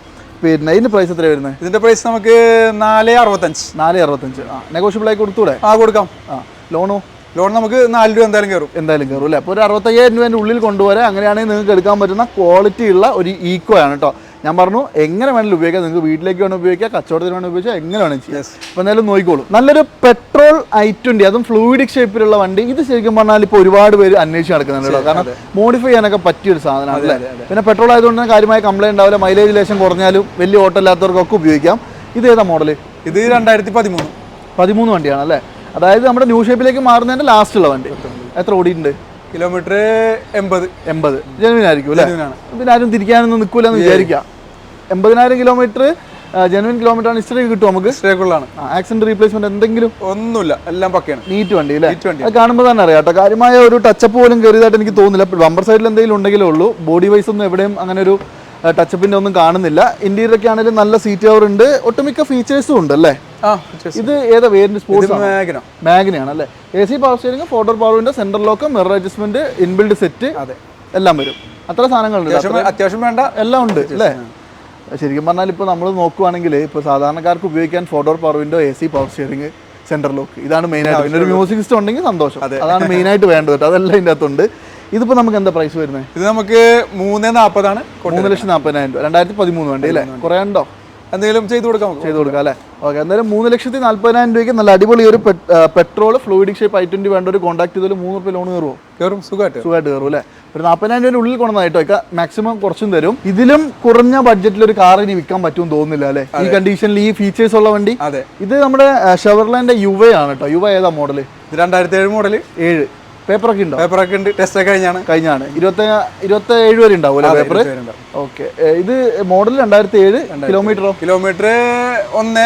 പിന്നെ ഇതിന്റെ പ്രൈസ് എത്രയാണ് വരുന്നത്? ഇതിന്റെ പ്രൈസ് നമുക്ക് നാല് അറുപത്തഞ്ച്. നാല് അറുപത്തഞ്ച്. ആ നെഗോഷ്യബിൾ ആയി കൊടുത്തൂടെ? ആ കൊടുക്കാം. ആ. ലോണോ? ലോൺ നമുക്ക് നാല് രൂപ എന്തായാലും കയറും. എന്തായാലും കയറും അല്ലേ? അപ്പോൾ ഒരു അറുപത്തയ്യായിരം രൂപേന്റെ ഉള്ളിൽ കൊണ്ടുവരാൻ അങ്ങനെയാണെങ്കിൽ നിങ്ങൾക്ക് എടുക്കാൻ പറ്റുന്ന ക്വാളിറ്റി ഉള്ള ഒരു ഈക്കോ ആണ് കേട്ടോ. ഞാൻ പറഞ്ഞു എങ്ങനെ വേണമെങ്കിലും ഉപയോഗിക്കാം. നിങ്ങൾക്ക് വീട്ടിലേക്ക് വേണം ഉപയോഗിക്കാം കച്ചവടത്തിന് വേണം ഉപയോഗിക്കാം എങ്ങനെ വേണം ചെയ്യാം. അപ്പോൾ എന്തായാലും നോക്കിക്കോളൂ. നല്ലൊരു പെട്രോൾ ഐ ട്വന്റി അതും ഫ്ലൂയിഡിക് ഷേപ്പിലുള്ള വണ്ടി. ഇത് ശരിക്കും പറഞ്ഞാൽ ഇപ്പോൾ ഒരുപാട് പേര് അന്വേഷിച്ച് നടക്കുന്നുണ്ട് കേട്ടോ. കാരണം മോഡിഫൈ ചെയ്യാനൊക്കെ പറ്റിയ ഒരു സാധനമാണ് അല്ലേ? പിന്നെ പെട്രോൾ ആയതുകൊണ്ട് തന്നെ കാര്യമായ കംപ്ലൈന്റ് ഉണ്ടാവില്ല. മൈലേജ് ലേശം കുറഞ്ഞാലും വലിയ ഓട്ടം ഇല്ലാത്തവർക്കൊക്കെ ഉപയോഗിക്കാം. ഇത് ഏതാ മോഡൽ ഇത് രണ്ടായിരത്തി പതിമൂന്ന്. പതിമൂന്ന് വണ്ടിയാണ് അല്ലേ? അതായത് നമ്മുടെ ന്യൂ ഷേപ്പിലേക്ക് മാറുന്നതിന്റെ ലാസ്റ്റുള്ള വണ്ടി. എത്ര ഓടിയിട്ടുണ്ട്? കിലോമീറ്റർ എൺപത്. എൺപത്. ജനുവിനായിരിക്കും അല്ലേ. പിന്നെ ആരും തിരിക്കാനൊന്നും നിൽക്കൂല എന്ന് വിചാരിക്കാം. എൺപതിനായിരം കിലോമീറ്റർ ജെനുവിൻ കിലോമീറ്റർ ആണ് ഹിസ്റ്ററി കിട്ടും നമുക്ക്? സ്റ്റേക്കുള്ളതാണ് ആക്സിഡന്റ് റീപ്ലേസ്മെന്റ് എന്തെങ്കിലും? ഒന്നുമില്ല. എല്ലാം പക്കയാണ്. നീറ്റ് വണ്ടി അല്ലേ? അത് കാണുമ്പോൾ തന്നെ അറിയാം കേട്ടോ. കാര്യമായ ഒരു ടച്ചപ്പ് പോലും കയറിയതായിട്ട് എനിക്ക് തോന്നുന്നില്ല. ബമ്പർ സൈഡിൽ എന്തെങ്കിലും ഉണ്ടെങ്കിലേ ഉള്ളൂ. ബോഡി വൈസ് ഒന്നും എവിടെയും അങ്ങനെ ഒരു ടച്ചപ്പിന്റെ ഒന്നും കാണുന്നില്ല. ഇന്റീരിയർ ഒക്കെ ആണെങ്കിലും നല്ല സീറ്റ് കവർ ഉണ്ട്. ഒട്ടുമിക്ക ഫീച്ചേഴ്സും ഉണ്ട്. അല്ലേ ഇത് ഏതാ വേരിയന്റ് സ്പോർട്സ് മേഘന. മാഗ്നയാണ് അല്ലേ A C power steering photo window centre lock mirror adjustment inbuilt set അതെ. എല്ലാം വരും. അത്ര സാധനങ്ങളുണ്ട് അത്യാവശ്യം വേണ്ട. എല്ലാം ഉണ്ട് അല്ലേ? ശരിക്കും പറഞ്ഞാൽ ഇപ്പോൾ നമ്മൾ നോക്കുവാണെങ്കിൽ ഇപ്പോൾ സാധാരണക്കാർക്ക് ഉപയോഗിക്കാൻ photo power window A C power steering centre lock ഇതാണ് മെയിൻ ആയിട്ട്. പിന്നെ ഒരു മ്യൂസിക് സിസ്റ്റം ഉണ്ടെങ്കിൽ സന്തോഷം. അതാണ് മെയിൻ ആയിട്ട് വേണ്ടത്. അതെല്ലാം ഇതിനകത്തുണ്ട് അകത്തുണ്ട്. ഇതിപ്പോൾ നമുക്ക് എന്താ പ്രൈസ് വരുന്നത് ഇത് നമുക്ക് മൂന്ന് നാൽപ്പതാണ് മൂന്ന് ലക്ഷം നാൽപ്പതിനായിരം രൂപ. രണ്ടായിരത്തി പതിമൂന്ന് വേണ്ടി അല്ലേ? കുറേ ഉണ്ടോ? എന്തെങ്കിലും ചെയ്തു കൊടുക്കാം ചെയ്തു കൊടുക്കാം അല്ലേ? ഓക്കെ എന്തായാലും മൂന്ന് ലക്ഷത്തി നാൽപ്പതിനായിരം രൂപയ്ക്ക് നല്ല അടിപൊളി ഒരു petrol fluidic shape I twenty വേണ്ട ഒരു കോൺടാക്ട് ചെയ്താലും മൂന്ന് റുപ്യ ലോൺ കയറുമോ കയറും സുഖമായിട്ട് സുഖമായിട്ട് കയറും അല്ലേ? ഒരു നാൽപ്പതിനായിരം രൂപയുടെ ഉള്ളിൽ കൊണ്ടുവന്നായിട്ടോ ഒക്കെ മാക്സിമം കുറച്ചും തരും. ഇതിലും കുറഞ്ഞ ബഡ്ജറ്റിൽ ഒരു കാർ ഇനി വിൽക്കാൻ പറ്റുമെന്ന് തോന്നുന്നില്ല അല്ലേ? ഈ കണ്ടീഷനിൽ ഈ ഫീച്ചേഴ്സ് ഉള്ള വണ്ടി. അതെ. ഇത് നമ്മുടെ ഷെവർലാൻഡ് യുവ ആണ് കേട്ടോ. യുവ ഏതാ മോഡൽ രണ്ടായിരത്തി ഏഴ് മോഡൽ ഏഴ്. പേപ്പറൊക്കെ ഉണ്ടോ? പേപ്പറൊക്കെ ഉണ്ട്. ടെസ്റ്റ് ഒക്കെ കഴിഞ്ഞാണ്. കഴിഞ്ഞാണ്. ഇരുപത്തി ഇരുപത്തി ഏഴ് വരെ ഉണ്ടാവും പേപ്പർ ഓക്കെ ഇത് മോഡൽ രണ്ടായിരത്തി ഏഴ് കിലോമീറ്ററോ കിലോമീറ്റർ ഒന്ന്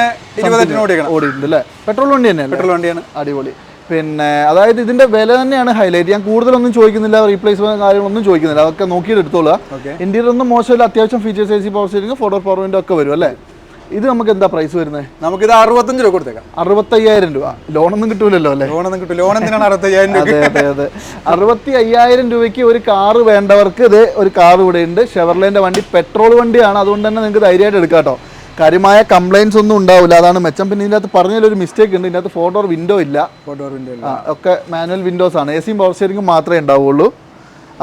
ഓടിയിട്ടുണ്ട് അല്ലേ? പെട്രോൾ വണ്ടി തന്നെയാണ് പെട്രോൾ വണ്ടിയാണ്. അടിപൊളി. പിന്നെ അതായത് ഇതിന്റെ വില തന്നെയാണ് ഹൈലൈറ്റ് ഞാൻ കൂടുതലൊന്നും ചോദിക്കുന്നില്ല റീപ്ലേസ്മെന്റ് കാര്യങ്ങളൊന്നും ചോദിക്കുന്നില്ല. അതൊക്കെ നോക്കിയിട്ട് എടുത്തോളുക ഇന്ത്യയിലൊന്നും മോശമില്ല. അത്യാവശ്യം features A C power steering photo power window ഒക്കെ വരും അല്ലേ? ഇത് നമുക്ക് എന്താ പ്രൈസ് വരുന്നത് നമുക്ക് ഇത് അറുപത്തഞ്ച് രൂപ കൊടുത്തേക്കാം. അറുപത്തയ്യായിരം രൂപ. ലോണൊന്നും കിട്ടൂലല്ലോ അല്ലേ? ലോണൊന്നും കിട്ടും ലോൺ എന്തിനാണ് അറുപത്തയ്യായിരം രൂപ അതെ അതെ അറുപത്തി അയ്യായിരം രൂപയ്ക്ക് ഒരു കാറ് വേണ്ടവർക്ക് ഇത് ഒരു കാർ ഇവിടെ ഉണ്ട്. ഷെവർലേന്റെ വണ്ടി പെട്രോൾ വണ്ടിയാണ്. അതുകൊണ്ട് തന്നെ നിങ്ങൾക്ക് ധൈര്യമായിട്ട് എടുക്കാം കേട്ടോ. കാര്യമായ കംപ്ലൈൻസ് ഒന്നും ഉണ്ടാവില്ല. അതാണ് മെച്ചം. പിന്നെ ഇതിനകത്ത് പറഞ്ഞതിലൊരു മിസ്റ്റേക്ക് ഉണ്ട്. ഇതിനകത്ത് ഫോട്ടോ വിൻഡോ ഇല്ല. ഫോട്ടോ വിൻഡോ ഇല്ല. ഒക്കെ മാനുവൽ വിൻഡോസ് ആണ്. എ സിയും പവർ സ്റ്റിയറിംഗും മാത്രമേ ഉണ്ടാവുള്ളൂ.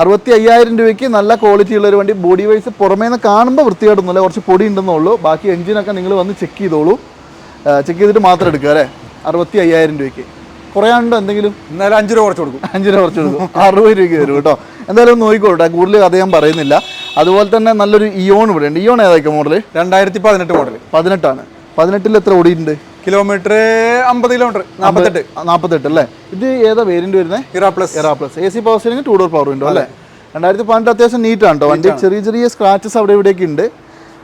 അറുപത്തി അയ്യായിരം രൂപയ്ക്ക് നല്ല ക്വാളിറ്റി ഉള്ള ഒരു വണ്ടി. ബോഡി വൈസ് പുറമേ നിന്ന് കാണുമ്പോൾ വൃത്തിയായിട്ടൊന്നുമില്ല കുറച്ച് പൊടി ഉണ്ടെന്നുള്ളൂ ബാക്കി എഞ്ചിനൊക്കെ നിങ്ങൾ വന്ന് ചെക്ക് ചെയ്തോളൂ. ചെക്ക് ചെയ്തിട്ട് മാത്രം എടുക്കുക അല്ലേ? അറുപത്തി അയ്യായിരം രൂപയ്ക്ക്. കുറയാണ്ടോ എന്തെങ്കിലും? എന്നാലും അഞ്ച് രൂപ കുറച്ച് കൊടുക്കും. അഞ്ച് രൂപ കുറച്ച് കൊടുക്കും. അറുപത് രൂപയ്ക്ക് തരും കേട്ടോ. എന്തായാലും ഒന്ന് നോക്കിക്കോട്ടെ. കൂടുതൽ കഥ ഞാൻ പറയുന്നില്ല. അതുപോലെ തന്നെ നല്ലൊരു ഇയോൺ ഇവിടെ ഉണ്ട്. ഇയോൺ ഏതായിരിക്കും മോഡൽ രണ്ടായിരത്തി പതിനെട്ട് മോഡൽ പതിനെട്ടാണ്. പതിനെട്ടിൽ എത്ര ഓടിയിട്ടുണ്ട്? കിലോമീറ്റർ അമ്പത് കിലോമീറ്റർ നാൽപ്പത്തെട്ട് നാൽപ്പത്തെട്ട് അല്ലേ? ഇത് ഏതാ വേരിയന്റ് വരുന്നത് Era plus Era plus A C power steering two door power window അല്ലേ രണ്ടായിരത്തി പതിനെട്ട് അത്യാവശ്യം നീറ്റാണ് കേട്ടോ വണ്ടി ചെറിയ ചെറിയ സ്ക്രാച്ചസ് അവിടെ ഇവിടെയൊക്കെ ഉണ്ട്.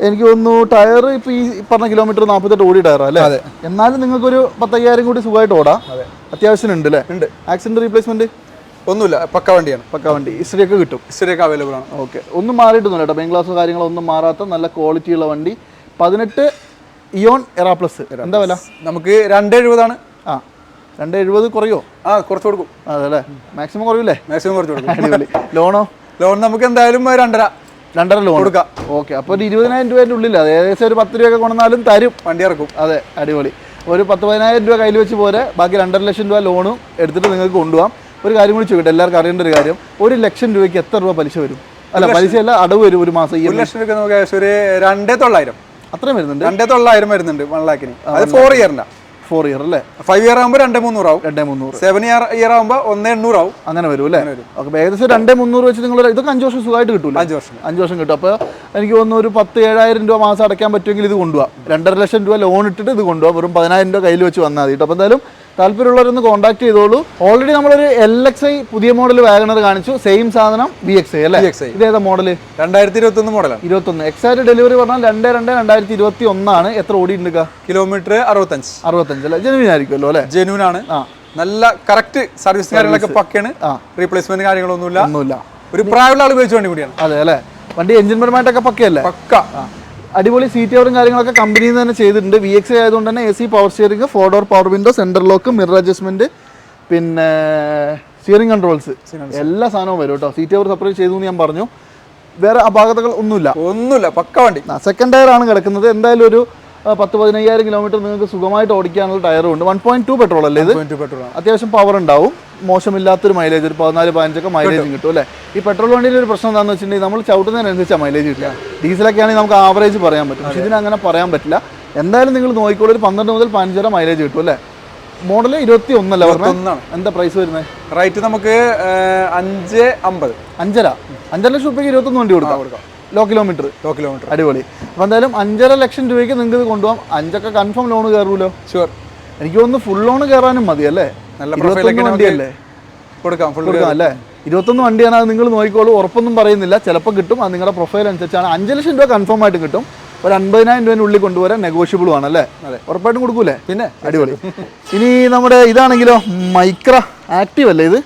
എനിക്ക് തോന്നുന്നു ടയർ ഇപ്പൊ ഈ പറഞ്ഞ കിലോമീറ്റർ നാൽപ്പത്തെട്ട് ഓടി ടയർ അല്ലേ? അതെ. എന്നാലും നിങ്ങൾക്ക് ഒരു പത്തയ്യായിരം കൂടി സുഖമായിട്ട് ഓടാം. അത്യാവശ്യം ഉണ്ട് അല്ലേ? ഉണ്ട്. ആക്സിഡന്റ് റീപ്ലേസ്മെന്റ് ഒന്നുമില്ല. പക്ക വണ്ടിയാണ്. പക്ക വണ്ടി. ഹിസ്റ്ററി ഒക്കെ കിട്ടും. ഹിസ്റ്ററിയൊക്കെ അവൈലബിൾ ആണ്. ഓക്കെ ഒന്നും മാറിയിട്ടൊന്നുമില്ല കേട്ടോ ബംഗ്ലാസോ കാര്യങ്ങളോ ഒന്നും മാറാത്ത നല്ല ക്വാളിറ്റിയുള്ള വണ്ടി. പതിനെട്ട് ഇയോൺ എറാ പ്ലസ്. എന്താ വില? നമുക്ക് രണ്ട് എഴുപതാണ് ആ രണ്ട് എഴുപത് കുറയോ? ആ കുറച്ച് കൊടുക്കും. അതെ അല്ലേ മാക്സിമം കുറയൂലേ? മാക്സിമം കുറച്ച് കൊടുക്കും. ലോണോ? ലോൺ നമുക്ക് എന്തായാലും രണ്ടര. രണ്ടര ലോൺ. കൊടുക്കാം. ഓക്കെ അപ്പോൾ ഒരു ഇരുപതിനായിരം രൂപേന്റെ ഉള്ളിൽ അത് ഏകദേശം ഒരു പത്ത് രൂപയൊക്കെ കൊണ്ടുവന്നാലും തരും. വണ്ടി ഇറക്കും. അതെ അടിപൊളി. ഒരു പത്ത് പതിനായിരം രൂപ കയ്യിൽ വെച്ച് പോരെ ബാക്കി രണ്ടര ലക്ഷം രൂപ ലോണും എടുത്തിട്ട് നിങ്ങൾക്ക് കൊണ്ടുപോകാം. ഒരു കാര്യം കൂടി ചോദിക്കട്ടെ എല്ലാവർക്കും അറിയേണ്ട ഒരു കാര്യം. ഒരു ലക്ഷം രൂപയ്ക്ക് എത്ര രൂപ പലിശ വരും? അല്ല പലിശയല്ല അടവ് വരും ഒരു മാസം ഈ ഒരു ലക്ഷം രൂപ നമുക്ക് ഏകദേശം ഒരു രണ്ടേ തൊള്ളായിരം. അത്രയും വരുന്നുണ്ട്. രണ്ടേ തൊള്ളായിരം വരുന്നുണ്ട് വൺ ലാക്കിന് അത് ഫോർ ഇയറിന്റെ ഫോർ ഇയർ അല്ലേ? ഫൈവ് ഇയർ ആകുമ്പോൾ രണ്ടേ മുന്നൂറാവും രണ്ടേ മുന്നൂറ്. സെവൻ ഇയർ ഇയർ ആകുമ്പോൾ ഒന്നേ എണ്ണൂറാവും അങ്ങനെ വരും അല്ലേ? ഓക്കെ ഏകദേശം രണ്ടേ മുന്നൂറ് വെച്ച് നിങ്ങൾ ഇതൊക്കെ അഞ്ച് വർഷം സുഖമായിട്ട് കിട്ടൂല? അഞ്ച് വർഷം. അഞ്ച് വർഷം കിട്ടും. അപ്പോൾ എനിക്ക് തോന്നുന്നു ഒരു പത്ത് ഏഴായിരം രൂപ മാസം അടയ്ക്കാൻ പറ്റുമെങ്കിൽ ഇത് കൊണ്ടുപോകാം രണ്ടര ലക്ഷം രൂപ ലോൺ ഇട്ടിട്ട് ഇത് കൊണ്ടുപോകാം വെറും പതിനായിരം രൂപ കയ്യിൽ വെച്ച് വന്നാൽ മതി കേട്ടോ. അപ്പോൾ എന്തായാലും താല്പര്യമുള്ളവരൊന്ന് കോൺടാക്ട് ചെയ്തോളൂ. ഓൾറെഡി നമ്മളൊരു എൽ എക്സ് ഐ പുതിയ മോഡൽ വാഗണർ കാണിച്ചു. സെയിം സാധനം ബി എക്സ് ഐ അല്ലേ? ഇത് ഇതേതാ മോഡൽ രണ്ടായിരത്തി ഇരുപത്തി ഒന്ന് മോഡലാണ് ഇരുപത്തൊന്ന്. എക്സാക്ട് ഡെലിവറി പറഞ്ഞാൽ രണ്ട് രണ്ട് രണ്ടായിരത്തി ഇരുപത്തി ഒന്നാണ് എത്ര ഓടിയിട്ടുണ്ട് കിലോമീറ്റർ അറുപത്തഞ്ച്. അറുപത്തഞ്ച് അല്ലേ? ജെനുവിൻ ആയിരിക്കുമല്ലോ അല്ലേ? ജെനുവിൻ ആണ്. ആ. നല്ല കറക്റ്റ് സർവീസ് കാര്യങ്ങളൊക്കെ പക്കയാണ്. റീപ്ലേസ്മെന്റ് കാര്യങ്ങളൊന്നുമില്ല. ഒന്നുമില്ല. ഒരു പ്രായമുള്ള ആൾ ഉപയോഗിച്ചു വേണ്ടി കൂടിയാണ്. അതെ അല്ലേ? വണ്ടി എഞ്ചിൻ പരമായിട്ടൊക്കെ പക്കയല്ലേ? പക്ക. അടിപൊളി സീറ്റ് കവറും കാര്യങ്ങളൊക്കെ കമ്പനിയിൽ നിന്ന് തന്നെ ചെയ്തിട്ടുണ്ട്. വി എക്സ് ആയതുകൊണ്ട് തന്നെ A C power steering four door power window centre lock mirror adjustment പിന്നെ സ്റ്റിയറിംഗ് കൺട്രോൾസ് എല്ലാ സാധനവും വരും കേട്ടോ സീറ്റ് കവർ സെപ്പറേറ്റ് ചെയ്തു എന്ന് ഞാൻ പറഞ്ഞു. വേറെ അപാകതകൾ ഒന്നുമില്ല. ഒന്നുമില്ല. പക്ക വണ്ടി. സെക്കൻഡ് ടയർ ആണ് കിടക്കുന്നത്. എന്തായാലും ഒരു പത്ത് പതിനയ്യായിരം കിലോമീറ്റർ നിങ്ങൾക്ക് സുഖമായിട്ട് ഓടിക്കാനുള്ള ടയറും ഉണ്ട്. വൺ പോയിന്റ് ടു പെട്രോൾ അല്ലേ ഇത്? അത്യാവശ്യം പവർ ഉണ്ടാവും. മോശമില്ലാത്തൊരു മൈലേജ് ഒരു പതിനാല് പതിനഞ്ചൊക്കെ മൈലേജും കിട്ടും. അല്ലേ? ഈ പെട്രോൾ വണ്ടിയിൽ ഒരു പ്രശ്നം എന്താണെന്ന് വെച്ചിട്ടുണ്ടെങ്കിൽ നമ്മൾ ചവിട്ടുന്നതിനനുസരിച്ചാണ് മൈലേജ് കിട്ടില്ല ഡീസലൊക്കെ ആണെങ്കിൽ നമുക്ക് ആവറേജ് പറയാൻ പറ്റും. പക്ഷേ ഇതിനങ്ങനെ പറയാൻ പറ്റില്ല. എന്തായാലും നിങ്ങൾ നോക്കിക്കോളൂ ഒരു പന്ത്രണ്ട് മുതൽ പതിനഞ്ചര മൈലേജ് കിട്ടും അല്ലേ? മോഡൽ ഇരുപത്തി ഒന്നല്ല ഒന്നാണ് എന്താ പ്രൈസ് വരുന്നത് റേറ്റ് നമുക്ക് അഞ്ച് അമ്പത്. അഞ്ചര. അഞ്ചര ലക്ഷം ഇരുപത്തൊന്ന് വണ്ടി കൊടുക്കാം. കൊടുക്കാം. Low kilometre low kilometre. അടിപൊളി. അപ്പോൾ എന്തായാലും അഞ്ചര ലക്ഷം രൂപയ്ക്ക് നിങ്ങൾക്ക് ഇത് കൊണ്ടുപോകാം. അഞ്ചൊക്കെ കൺഫേം ലോൺ കയറുമല്ലോ ഷുവർ എനിക്ക് തോന്നുന്നു ഫുൾ ലോൺ കയറാനും മതി അല്ലേ? നല്ല വണ്ടിയല്ലേ കൊടുക്കാം ഫുൾ കൊടുക്കാം അല്ലേ? ഇരുപത്തൊന്ന് വണ്ടിയാണ് അത് നിങ്ങൾ നോക്കിക്കോളൂ. ഉറപ്പൊന്നും പറയുന്നില്ല. ചിലപ്പോൾ കിട്ടും. അത് നിങ്ങളുടെ പ്രൊഫൈൽ അനുസരിച്ചാണ്. അഞ്ച് ലക്ഷം രൂപ കൺഫേം ആയിട്ട് കിട്ടും. ഒരു അൻപതിനായിരം രൂപേന്റെ ഉള്ളിൽ കൊണ്ടുവരാൻ നെഗോഷ്യബിളും ആണ് അല്ലേ? അതെ. ഉറപ്പായിട്ടും കൊടുക്കൂലേ? പിന്നെ അടിപൊളി. ഇനി നമ്മുടെ ഇതാണെങ്കിലോ മൈക്ര ആക്റ്റീവ് അല്ലേ ഇത്?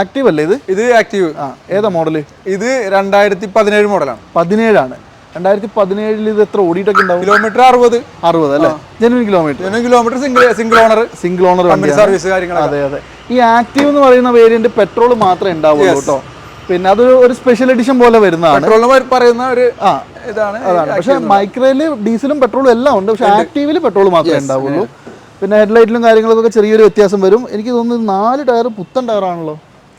ആക്റ്റീവ് അല്ലേ ഇത്? ഇത് ആക്റ്റീവ് ആ ഏതാ മോഡൽ ഇത് രണ്ടായിരത്തി പതിനേഴ് മോഡലാണ് പതിനേഴാണ്. രണ്ടായിരത്തി പതിനേഴിൽ ഇത് എത്ര ഓടിയിട്ടൊക്കെ ഉണ്ടാവും? കിലോമീറ്റർ അറുപത്. അറുപത് അല്ലേ? Genuine kilometre kilometre single single owner single owner service കാര്യങ്ങൾ അതെ അതെ. ഈ ആക്റ്റീവ് എന്ന് പറയുന്ന വേരിയന്റ് പെട്രോൾ മാത്രമേ ഉണ്ടാവുള്ളൂ കേട്ടോ. പിന്നെ അതൊരു ഒരു സ്പെഷ്യൽ എഡിഷൻ പോലെ വരുന്നതാണ്. പറയുന്ന ഒരു ആ ഇതാണ് അതാണ്. പക്ഷെ മൈക്രോയിൽ ഡീസലും പെട്രോളും എല്ലാം ഉണ്ട്. പക്ഷെ ആക്റ്റീവിൽ പെട്രോൾ മാത്രമേ ഉണ്ടാവുള്ളൂ. പിന്നെ ഹെഡ്ലൈറ്റിലും കാര്യങ്ങളൊക്കെ ചെറിയൊരു വ്യത്യാസം വരും. എനിക്ക് തോന്നുന്നു നാല് ടയർ പുത്തൻ ടയറാണല്ലോ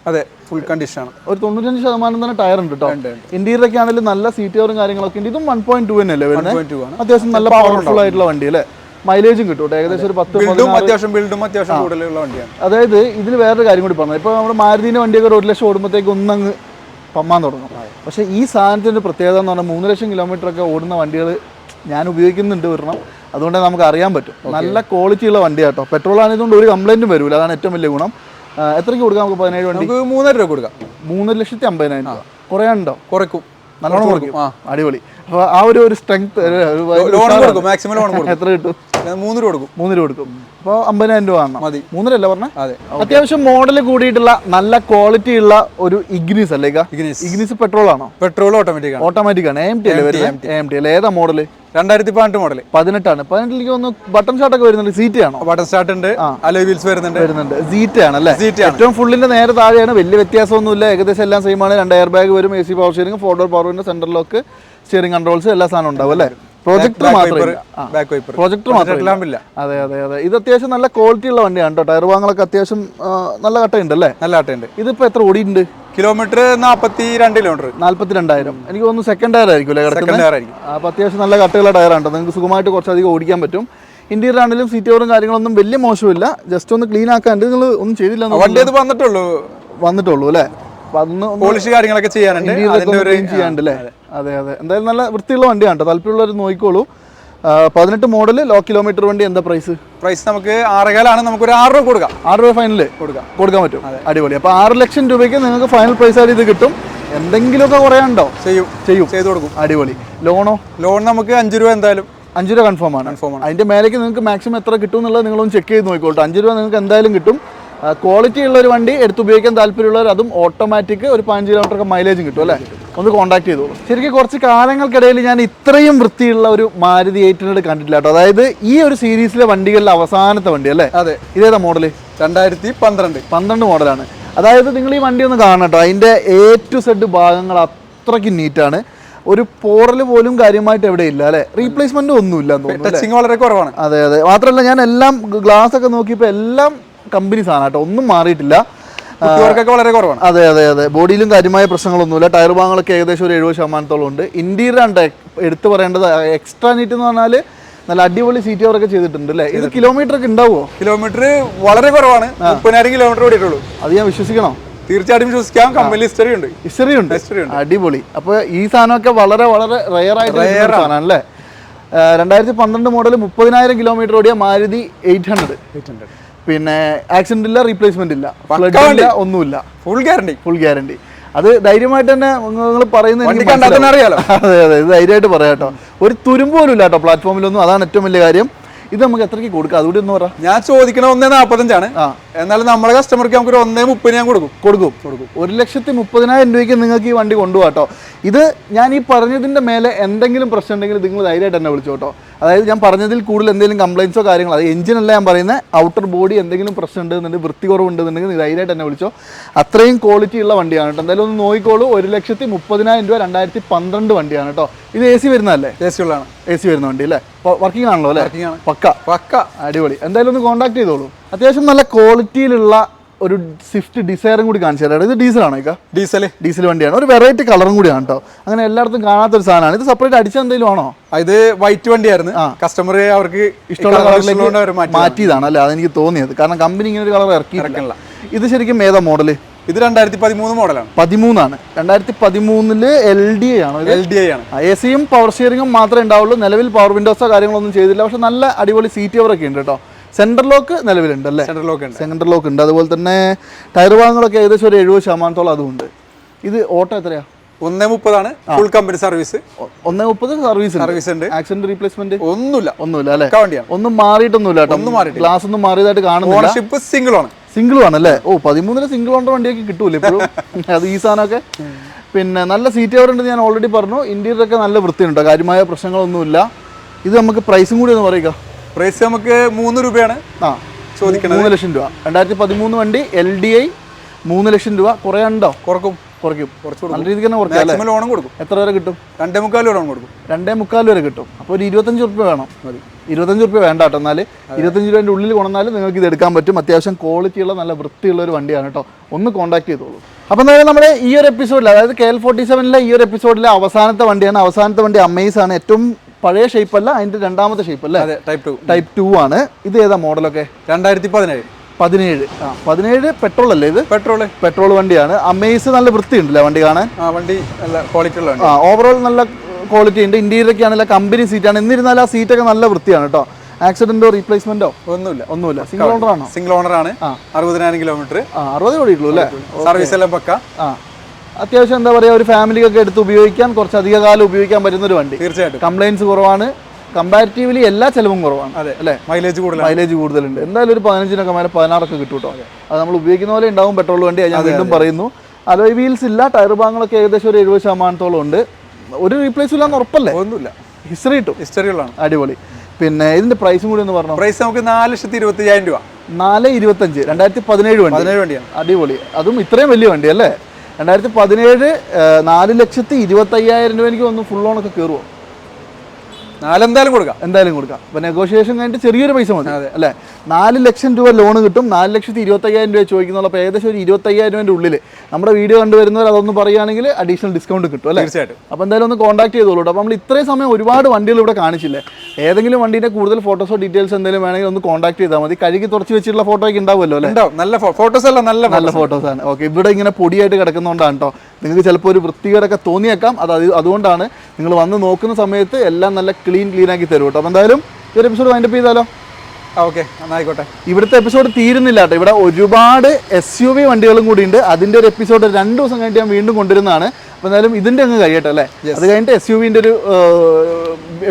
അതെ ഫുൾ കണ്ടീഷൻ ആണ്. ഒരു തൊണ്ണൂറ്റഞ്ച് ശതമാനം തന്നെ ടയർ ഉണ്ട് കേട്ടോ ഇന്റീരിയറൊക്കെ ആണെങ്കിൽ നല്ല സീറ്റ് കവറും കാര്യങ്ങളൊക്കെ ഉണ്ട്. ഇതും വൺ പോയിന്റ് ടു തന്നെയല്ലേ വരുന്നത് 1.2 ആണ്. അത്യാവശ്യം നല്ല പവർഫുൾ ആയിട്ടുള്ള വണ്ടി അല്ലേ മൈലേജും കിട്ടും ഏകദേശം ഒരു പത്ത് അത്യാവശ്യം ബിൽഡും അത്യാവശ്യം കൂടുതലുള്ള വണ്ടിയാണ്. അതായത് ഇതിൽ വേറൊരു കാര്യം കൂടി പറഞ്ഞു ഇപ്പോൾ നമ്മുടെ മാരുതിന്റെ വണ്ടിയൊക്കെ ഒരു ലക്ഷം ഓടുമ്പോഴത്തേക്ക് ഒന്നങ്ങ് പമ്മാൻ തുടങ്ങും. പക്ഷെ ഈ സാധനത്തിന്റെ പ്രത്യേകത എന്ന് പറഞ്ഞാൽ മൂന്ന് ലക്ഷം കിലോമീറ്റർ ഒക്കെ ഓടുന്ന വണ്ടികൾ ഞാൻ ഉപയോഗിക്കുന്നുണ്ട് വരണം അതുകൊണ്ട് നമുക്ക് അറിയാൻ പറ്റും. നല്ല ക്വാളിറ്റിയുള്ള വണ്ടിയാണ് കേട്ടോ പെട്രോൾ ആയതുകൊണ്ട് ഒരു കംപ്ലൈന്റും വരില്ല അതാണ് ഏറ്റവും വലിയ ഗുണം. എത്രയ്ക്ക് കൊടുക്കാം നമുക്ക് പതിനേഴ് വണ്ടി? നമുക്ക് മൂന്നര രൂപ കൊടുക്കാം. മൂന്ന് ലക്ഷത്തി അമ്പതിനായിരം രൂപ. കുറയാനുണ്ടോ കുറയ്ക്കും. നല്ലോണം കുറയ്ക്കും. ആ. അടിപൊളി. അപ്പോൾ ആ ഒരു ഒരു സ്ട്രെങ്ത് ലോൺ കൊടുക്കും മാക്സിമം ലോൺ കൊടുക്കും. എത്ര കിട്ടും? മൂന്ന് രൂപ കൊടുക്കും. മൂന്ന് രൂപ കൊടുക്കും. അപ്പോൾ അമ്പതിനായിരം രൂപ ആണ് മതി. മൂന്നരല്ല പറഞ്ഞ? അതെ. അത്യാവശ്യം മോഡൽ കൂടിയിട്ടുള്ള നല്ല ക്വാളിറ്റി ഉള്ള ഒരു ഇഗ്നിസ് അല്ലേ ഇഗ്നിസ് ഇഗ്നിസ് പെട്രോൾ ആണോ? പെട്രോൾ ഓട്ടോമാറ്റിക് ആണ്. ഓട്ടോമാറ്റിക് ആണ്. എം ടി അല്ലേ എം ടി അല്ലേ? ഏതാ മോഡൽ രണ്ടായിരത്തി പതിനെട്ട് മോഡൽ പതിനെട്ടാണ്. പതിനെട്ടിലേക്ക് ഒന്ന് ബട്ടൺ സ്റ്റാർട്ട് ഒക്കെ വരുന്നുണ്ട്. സീറ്റ് ആണോ? ബട്ടൺ സ്റ്റാർട്ട് ഉണ്ട്. അലോയ് വീൽസ് വരുന്നുണ്ട്. വരുന്നുണ്ട്. സീറ്റ് ആണ് അല്ലേ സീറ്റ് ഏറ്റവും ഫുള്ളിന്റെ നേരെ താഴെയാണ്. വലിയ വ്യത്യാസമൊന്നുമില്ല. ഏകദേശം എല്ലാം സെയിം ആണ്. രണ്ട് എയർ ബാഗ് വരും A C power steering four door power window central lock steering controls എല്ലാ സാധനവും ഉണ്ടാവും അല്ലേ? പ്രൊജക്ടർ മാത്രമേ പ്രൊജക്ടർ മാത്രമേ അതെ അതെ അതെ. ഇത് അത്യാവശ്യം നല്ല ക്വാളിറ്റി ഉള്ള വണ്ടിയാണ് കേട്ടോ. ടയർ വാങ്ങലൊക്കെ അത്യാവശ്യം നല്ല കട്ടയുണ്ട് അല്ലേ? നല്ല കട്ടയുണ്ട്. ഇതിപ്പോ എത്ര ഓടിയിട്ടുണ്ട്? കിലോമീറ്റർ നാൽപ്പത്തി രണ്ട് കിലോമീറ്റർ. നാല്പത്തിരണ്ടായിരം. എനിക്ക് തോന്നുന്നു സെക്കൻഡ് ടയർ ആയിരിക്കും അല്ലേ കിടക്കുന്നത് അപ്പോൾ അത്യാവശ്യം നല്ല കട്ടയുള്ള ടയറാണ് നിങ്ങൾക്ക് സുഖമായിട്ട് കുറച്ചധികം ഓടിക്കാൻ പറ്റും. ഇന്റീരിയർ ആണെങ്കിലും സീറ്റ് കവറും കാര്യങ്ങളൊന്നും വലിയ മോശമില്ല. ജസ്റ്റ് ഒന്ന് ക്ലീൻ ആക്കാണ്ട് നിങ്ങൾ ഒന്നും ചെയ്തില്ല വണ്ടി അത് വന്നിട്ടുള്ളൂ. വന്നിട്ടുള്ളൂ അല്ലേ? പോളിഷ് കാര്യങ്ങളൊക്കെ ചെയ്യാനുണ്ട്. ചെയ്യാണ്ട് അല്ലേ? അതെ അതെ. എന്തായാലും നല്ല വൃത്തിയുള്ള വണ്ടിയാണ് കേട്ടോ. താല്പര്യമുള്ളവർ നോക്കിക്കോളൂ. പതിനെട്ട് മോഡൽ ലോ കിലോമീറ്റർ വണ്ടി എന്താ പ്രൈസ് പ്രൈസ് നമുക്ക് ആറേകാലാണ്. നമുക്ക് ഒരു ആറ് രൂപ കൊടുക്കാം. ആറ് രൂപ ഫൈനൽ കൊടുക്കാം. കൊടുക്കാൻ പറ്റും. അടിപൊളി. അപ്പോൾ ആറ് ലക്ഷം രൂപയ്ക്ക് നിങ്ങൾക്ക് ഫൈനൽ പ്രൈസ് ആയിട്ട് ഇത് കിട്ടും. എന്തെങ്കിലുമൊക്കെ കുറയാണ്ടോ ചെയ്യും. ചെയ്യും. ചെയ്തു കൊടുക്കും. അടിപൊളി. ലോണോ? ലോൺ നമുക്ക് അഞ്ച് രൂപ എന്തായാലും. അഞ്ച് രൂപ കൺഫേം ആണ്. അതിന്റെ മേലേക്ക് നിങ്ങൾക്ക് മാക്സിമം എത്ര കിട്ടും എന്നുള്ളത് നിങ്ങളൊന്ന് ചെക്ക് ചെയ്ത് നോക്കിക്കോട്ടെ അഞ്ച് രൂപ നിങ്ങൾക്ക് എന്തായാലും കിട്ടും. ക്വാളിറ്റി ഉള്ള ഒരു വണ്ടി എടുത്ത് ഉപയോഗിക്കാൻ താല്പര്യമുള്ളവർ അതും ഓട്ടോമാറ്റിക് ഒരു പതിനഞ്ച് കിലോമീറ്റർ ഒക്കെ മൈലേജും കിട്ടും അല്ലേ? ഒന്ന് കോൺടാക്ട് ചെയ്തോളൂ ശരിക്കും കുറച്ച് കാലങ്ങൾക്കിടയിൽ ഞാൻ ഇത്രയും വൃത്തിയുള്ള ഒരു മാരുതി എയ്റ്റ് ഹൺഡ്രഡ് കണ്ടിട്ടില്ല കേട്ടോ. അതായത് ഈ ഒരു സീരീസിലെ വണ്ടികളിലെ അവസാനത്തെ വണ്ടി അല്ലേ? അതെ. ഇതേതാ മോഡൽ രണ്ടായിരത്തി പന്ത്രണ്ട്. പന്ത്രണ്ട് മോഡലാണ് അതായത് നിങ്ങൾ ഈ വണ്ടി ഒന്ന് കാണണം കേട്ടോ. അതിന്റെ എ ടു സെഡ് ഭാഗങ്ങൾ അത്രയ്ക്ക് നീറ്റാണ് ഒരു പോറൽ പോലും കാര്യമായിട്ട് എവിടെ ഇല്ല അല്ലെ? റീപ്ലേസ്മെന്റ് ഒന്നുമില്ല ടച്ചിങ് വളരെ കുറവാണ്. അതെ അതെ. മാത്രമല്ല ഞാൻ എല്ലാം ഗ്ലാസ് ഒക്കെ നോക്കിയപ്പോൾ എല്ലാം കമ്പനി സാധനം കേട്ടോ. ഒന്നും മാറിയിട്ടില്ല. കുട്ടികൾക്കൊക്കെ വളരെ കുറവാണ്. അതെ അതെ അതെ. ബോഡിയിലും കാര്യമായ പ്രശ്നങ്ങളൊന്നുമില്ല. ടയർ ഭാഗങ്ങളൊക്കെ ഏകദേശം ഒരു എഴുപത് ശതമാനത്തോളം ഉണ്ട്. ഇന്റീരിയർ ആണ് എടുത്തു പറയേണ്ടത്. എക്സ്ട്രാ നീറ്റ് എന്ന് പറഞ്ഞാൽ നല്ല അടിപൊളി സീറ്റ് അവരൊക്കെ ചെയ്തിട്ടുണ്ട് അല്ലേ? ഇത് കിലോമീറ്റർ ഒക്കെ ഉണ്ടാവുമോ? കിലോമീറ്റർ വളരെ കുറവാണ്. മുപ്പതിനായിരം കിലോമീറ്റർ ഓടിയിട്ടുള്ളൂ. അത് ഞാൻ വിശ്വസിക്കണോ. തീർച്ചയായിട്ടും വിശ്വസിക്കാം. കമ്പനി ഹിസ്റ്ററി ഉണ്ട്. ഹിസ്റ്ററി ഉണ്ട്. ഹിസ്റ്ററി ഉണ്ട്. അടിപൊളി. അപ്പൊ ഈ സാധനമൊക്കെ വളരെ വളരെ റയർ ആയിട്ട് ഒരു സാധനമാണ് അല്ലേ? രണ്ടായിരത്തി പന്ത്രണ്ട് മോഡൽ മുപ്പതിനായിരം കിലോമീറ്റർ ഓടിയ Maruti eight hundred eight hundred പിന്നെ ആക്സിഡന്റ് ഇല്ല റീപ്ലേസ്മെന്റ് ഇല്ല. ഫ്ലഡ് ഇല്ല ഒന്നുമില്ല. ഫുൾ ഗ്യാരണ്ടി ഫുൾ ഗ്യാരണ്ടി അത് ധൈര്യമായിട്ട് തന്നെ നിങ്ങൾ പറയുന്നത് തന്നെ അറിയാലോ. അതെ അതെ ധൈര്യമായിട്ട് പറയാം കേട്ടോ. ഒരു തുരുമ്പോലും ഇല്ല കേട്ടോ പ്ലാറ്റ്ഫോമിലൊന്നും അതാണ് ഏറ്റവും വലിയ കാര്യം. ഇത് നമുക്ക് എത്രയ്ക്ക് കൊടുക്കാം? അതുകൂടി ഒന്ന് പറ. ഞാൻ ചോദിക്കണ ഒന്നേ നാൽപ്പത്തഞ്ചാണ്. എന്നാലും നമ്മുടെ കസ്റ്റമർക്ക് നമുക്ക് ഒരു ഒന്നേ മുപ്പതിന് ഞാൻ കൊടുക്കും. കൊടുക്കും. കൊടുക്കും. ഒരു ലക്ഷത്തി മുപ്പതിനായിരം രൂപയ്ക്ക് നിങ്ങൾക്ക് ഈ വണ്ടി കൊണ്ടുപോകാം കേട്ടോ. ഇത് ഞാൻ ഈ പറഞ്ഞതിന്റെ മേലെ എന്തെങ്കിലും പ്രശ്നം ഉണ്ടെങ്കിൽ നിങ്ങൾ ധൈര്യമായിട്ട് എന്നെ വിളിച്ചു കേട്ടോ. അതായത് ഞാൻ പറഞ്ഞതിൽ കൂടുതൽ എന്തെങ്കിലും കംപ്ലയിൻസോ കാര്യങ്ങളോ അത് എഞ്ചിനല്ല ഞാൻ പറയുന്നത് ഔട്ടർ ബോഡി എന്തെങ്കിലും പ്രശ്നം ഉണ്ടെന്നുണ്ടെങ്കിൽ വൃത്തി കുറവുണ്ടെന്നുണ്ടെങ്കിൽ ധൈര്യമായിട്ട് എന്നെ വിളിച്ചോ. അത്രയും ക്വാളിറ്റി ഉള്ള വണ്ടിയാണ് കേട്ടോ. എന്തായാലും ഒന്ന് നോക്കിക്കോളൂ. ഒരു ലക്ഷത്തി മുപ്പതിനായിരം രൂപ രണ്ടായിരത്തി പന്ത്രണ്ട് വണ്ടിയാണ് കേട്ടോ. ഇത് എ സി വരുന്നതല്ലേ? എ സി ഉള്ളതാണ്. എ സി വരുന്ന വണ്ടി അല്ലേ? വർക്കിംഗ് ആണല്ലോ അല്ലേ? വർക്കിംഗ് ആണ്. പക്ക. പക്ക. അടിപൊളി. എന്തായാലും ഒന്ന് കോൺടാക്ട് ചെയ്തോളൂ. അത്യാവശ്യം നല്ല ക്വാളിറ്റിയിലുള്ള ഒരു സ്വിഫ്റ്റ് ഡിസൈറും കൂടി കാണിച്ചു തരാം. ഇത് ഡീസലാണോ ഇക്ക? ഡീസൽ ഡീസൽ വണ്ടിയാണ്. ഒരു വെറൈറ്റി കളറും കൂടിയാണ് കേട്ടോ അങ്ങനെ എല്ലായിടത്തും കാണാത്ത ഒരു സാധനമാണ്. ഇത് സെപ്പറേറ്റ് അടിച്ച എന്തെങ്കിലും ആണോ? ആ, ഇത് വൈറ്റ് വണ്ടിയായിരുന്നു. കസ്റ്റമർ അവർക്ക് ഇഷ്ടമുള്ള കളറിലേക്ക് മാറ്റിയതാണ്. അല്ലേ? അതെനിക്ക് തോന്നിയത്. കാരണം കമ്പനി ഇങ്ങനെ ഒരു കളർ ഇറക്കിയിട്ടില്ല. ഇറക്കണില്ല. ഇത് ശരിക്കും ഏതാ മോഡൽ ഇത് രണ്ടായിരത്തി പതിമൂന്ന് മോഡലാണ്. പതിമൂന്നാണ്. രണ്ടായിരത്തി പതിമൂന്നിൽ എൽ ഡി ആണ് എൽ ഡി ഐ ആണ്. എ സിയും പവർ സ്റ്റിയറിംഗും മാത്രമേ ഉണ്ടാവുള്ളൂ. നിലവിൽ പവർ വിൻഡോസോ കാര്യങ്ങളൊന്നും ചെയ്തില്ല. പക്ഷെ നല്ല അടിപൊളി സീറ്റ് ഒക്കെ ഉണ്ട് കേട്ടോ. സെൻട്രൽ ലോക്ക് നിലവിലുണ്ട് അല്ലേ? സെൻട്രൽ ലോക്ക് ഉണ്ട്. സെൻട്രൽ ലോക്ക് ഉണ്ട്. അതുപോലെ തന്നെ ടയർ ഭാഗങ്ങളൊക്കെ ഏകദേശം ഒരു എഴുപത് ശതമാനത്തോളം അതുമുണ്ട് ഇത് ഓട്ടോ എത്രയാ? ഒന്നേ മുപ്പതാണ്. ഫുൾ കമ്പനി സർവീസ് ഒന്നേ മുപ്പത് സർവീസ് സർവീസ് ഉണ്ട്. ആക്സിഡന്റ് റീപ്ലേസ്മെന്റ് ഒന്നുമില്ല. ഒന്നുമില്ല അല്ലേ? ഒന്നും മാറിയിട്ടൊന്നുമില്ല കേട്ടോ. ഗ്ലാസ് ഒന്നും മാറിയതായിട്ട് കാണുന്നു ഓണർഷിപ്പ് സിംഗിൾ ആണ്. സിംഗിൾ ആണല്ലേ ഓ പതിമൂന്നിന് സിംഗിൾ ഓണർ വണ്ടിയൊക്കെ കിട്ടൂലേ ഇപ്പോഴും? അത് ഈ സാധനമൊക്കെ. പിന്നെ നല്ല സീറ്റ് കവർ ഉണ്ട് ഞാൻ ഓൾറെഡി പറഞ്ഞു. ഇന്റീരിയർ ഒക്കെ നല്ല വൃത്തിയുണ്ട് കാര്യമായ പ്രശ്നങ്ങളൊന്നുമില്ല. ഇത് നമുക്ക് പ്രൈസും കൂടി ഒന്ന് പറയുക. പ്രൈസ് നമുക്ക് മൂന്ന് രൂപയാണ് ആ ചോദിക്കുന്നത് മൂന്ന് ലക്ഷം രൂപ. രണ്ടായിരത്തി പതിമൂന്ന് വണ്ടി എൽ ഡി ഐ മൂന്ന് ലക്ഷം രൂപ. കുറയാണ്ടോ കുറക്കും. കുറയ്ക്കും. കുറച്ച് നല്ല രീതിക്ക് തന്നെ കുറയ്ക്കാം അല്ലേ? മാക്സിമം ലോണും കൊടുക്കും. എത്ര വരെ കിട്ടും? രണ്ടേ മുക്കാൽ ലോൺ കൊടുക്കും. രണ്ടേ മുക്കാൽ വരെ കിട്ടും. അപ്പോൾ ഒരു ഇരുപത്തഞ്ച് റുപ്യ വേണം. ഇരുപത്തഞ്ച് റുപ്യ വേണ്ട കേട്ടോ എന്നാൽ ഇരുപത്തഞ്ച് രൂപേന്റെ ഉള്ളിൽ കൊണ്ടുവന്നാൽ നിങ്ങൾക്ക് ഇത് എടുക്കാൻ പറ്റും. അത്യാവശ്യം ക്വാളിറ്റിയുള്ള നല്ല വൃത്തിയുള്ള ഒരു വണ്ടിയാണ് കേട്ടോ. ഒന്ന് കോൺടാക്ട് ചെയ്തോളൂ. അപ്പോൾ എന്തായാലും നമ്മുടെ ഈ ഒരു എപ്പിസോഡിൽ അതായത് കെ എൽ ഫോർട്ടി സെവനിലെ ഈ ഒരു എപ്പിസോഡിലെ അവസാനത്തെ വണ്ടിയാണ്. അവസാനത്തെ വണ്ടി അമേസ് ആണ്. ഏറ്റവും പഴയ ഷേപ്പ് അല്ല അതിന്റെ രണ്ടാമത്തെ ഷേപ്പ് അല്ലേ? ടൈപ്പ് ടു ടൈപ്പ് ടു ആണ്. ഇത് ഏതാ മോഡലൊക്കെ രണ്ടായിരത്തി പതിനേഴ്. പതിനേഴ്. ആ പതിനേഴ് പെട്രോൾ അല്ലേ ഇത്? പെട്രോൾ പെട്രോൾ വണ്ടിയാണ്. അമേസ് നല്ല വൃത്തിയുണ്ടല്ലേ വണ്ടി കാണാൻ? ആ വണ്ടി നല്ല ക്വാളിറ്റി ഉള്ള ആ ഓവറോൾ നല്ല ക്വാളിറ്റി ഉണ്ട്. ഇന്റീരിയർ ഒക്കെ ആണെങ്കിൽ കമ്പനി സീറ്റാണ് എന്നിരുന്നാലും ആ സീറ്റൊക്കെ നല്ല വൃത്തിയാണ് കേട്ടോ. ആക്സിഡന്റോ റീപ്ലേസ്മെന്റോ ഒന്നുമില്ല ഒന്നുമില്ല. സിംഗിൾ ഓണർ ആണോ? സിംഗിൾ ഓണർ ആണ്. അറുപതിനായിരം കിലോമീറ്റർ ആ അറുപത് ഓടിയിട്ടുള്ളൂ അല്ലേ? സർവീസ് എല്ലാം പക്ക. ആ. അത്യാവശ്യം എന്താ പറയുക ഒരു ഫാമിലിക്കൊക്കെ എടുത്ത് ഉപയോഗിക്കാൻ കുറച്ച് അധിക കാലം ഉപയോഗിക്കാൻ പറ്റുന്ന ഒരു വണ്ടി. തീർച്ചയായിട്ടും. കംപ്ലൈൻസ് കുറവാണ്. കമ്പാരിറ്റീവ്ലി എല്ലാ ചെലവും കുറവാണ്. അതെ അല്ലേ? മൈലേജ് കൂടുതൽ മൈലേജ് കൂടുതലുണ്ട്. എന്തായാലും ഒരു പതിനഞ്ചിനൊക്കെ മേലെ പതിനാറൊക്കെ കിട്ടും കേട്ടോ അത് നമ്മൾ ഉപയോഗിക്കുന്ന പോലെ ഉണ്ടാവും പെട്രോൾ വണ്ടി ഞാൻ വീണ്ടും പറയുന്നു. അലോയ് വീൽസ് ഇല്ല ടയർ ഭാഗങ്ങളൊക്കെ ഏകദേശം ഒരു എഴുപത് ശതമാനത്തോളം ഉണ്ട്. ഒരു റീപ്ലേസ് ഇല്ലാന്ന് ഉറപ്പല്ലേ? ഒന്നുമില്ല. ഹിസ്റ്ററി കിട്ടും. ഹിസ്റ്ററി ഉള്ളതാണ്. അടിപൊളി. പിന്നെ ഇതിന്റെ പ്രൈസും കൂടി എന്ന് പറഞ്ഞു? പ്രൈസ് നമുക്ക് നാല് ലക്ഷത്തി ഇരുപത്തി അയ്യായിരം രൂപ. നാല് ഇരുപത്തഞ്ച് രണ്ടായിരത്തി പതിനേഴ് വണ്ടി. പതിനേഴ് വണ്ടിയാണ്. അടിപൊളി. അതും ഇത്രയും വലിയ വണ്ടി അല്ലേ? രണ്ടായിരത്തി പതിനേഴ് നാല് ലക്ഷത്തി ഇരുപത്തയ്യായിരം രൂപ എനിക്ക് ഒന്ന് ഫുൾ ഓണൊക്കെ കയറുമോ നാലെന്തായാലും കൊടുക്കാം. എന്തായാലും കൊടുക്കാം. അപ്പൊ നെഗോഷിയേഷൻ കഴിഞ്ഞിട്ട് ചെറിയൊരു പൈസ മതി. അല്ലേ? നാല് ലക്ഷം രൂപ ലോൺ കിട്ടും. നാല് ലക്ഷത്തി ഇരുപത്തയ്യായിരം രൂപ ചോദിക്കുന്നുള്ള അപ്പോൾ ഏകദേശം ഒരു ഇരുപത്തയ്യായിരം രൂപയുടെ ഉള്ളിൽ നമ്മുടെ വീഡിയോ കണ്ടുവരുന്നവർ അതൊന്ന് പറയുകയാണെങ്കിൽ അഡീഷണൽ ഡിസ്കൗണ്ട് കിട്ടും അല്ലേ? തീർച്ചയായിട്ടും. അപ്പോൾ എന്തായാലും ഒന്ന് കോൺടാക്ട് ചെയ്തോളൂ അപ്പൊ അപ്പോൾ നമ്മൾ ഇത്രയും സമയം ഒരുപാട് വണ്ടികൾ ഇവിടെ കാണിച്ചില്ലേ? ഏതെങ്കിലും വണ്ടിന്റെ കൂടുതൽ ഫോട്ടോസോ ഡീറ്റെയിൽസ് എന്തെങ്കിലും വേണമെങ്കിൽ ഒന്ന് കോൺടാക്ട് ചെയ്താൽ മതി. കഴുകി തുറച്ച് വെച്ചിട്ടുള്ള ഫോട്ടോ ഒക്കെ ഉണ്ടാവുമല്ലോ അല്ലേ? നല്ല ഫോട്ടോസ് അല്ല നല്ല നല്ല ഫോട്ടോസ് ആണ്. ഓക്കെ ഇവിടെ ഇങ്ങനെ പൊടിയായിട്ട് കിടക്കുന്നതുകൊണ്ടാണ് കേട്ടോ നിങ്ങൾക്ക് ചിലപ്പോൾ ഒരു വൃത്തികേടൊക്കെ തോന്നിയേക്കാം. അത് അതുകൊണ്ടാണ് നിങ്ങൾ വന്ന് നോക്കുന്ന സമയത്ത് എല്ലാം നല്ല ക്ലീൻ ക്ലീൻ ആക്കി തരും കേട്ടോ. അപ്പോൾ എന്തായാലും ഈ ഒരു എപ്പിസോഡ് വൈൻഡപ്പ് ചെയ്താലോ? ഓക്കെ നന്നായിക്കോട്ടെ. ഇവിടുത്തെ എപ്പിസോഡ് തീരുന്നില്ല കേട്ടോ. ഇവിടെ ഒരുപാട് എസ് യു വി വണ്ടികളും കൂടി ഉണ്ട്. അതിന്റെ ഒരു എപ്പിസോഡ് രണ്ട് ദിവസം കഴിഞ്ഞിട്ട് ഞാൻ വീണ്ടും കൊണ്ടുവരുന്നതാണ്. അപ്പോൾ എന്തായാലും ഇതിന്റെ അങ്ങ് കഴിയട്ടെ അല്ലേ? അത് കഴിഞ്ഞിട്ട് എസ് യു വിന്റെ ഒരു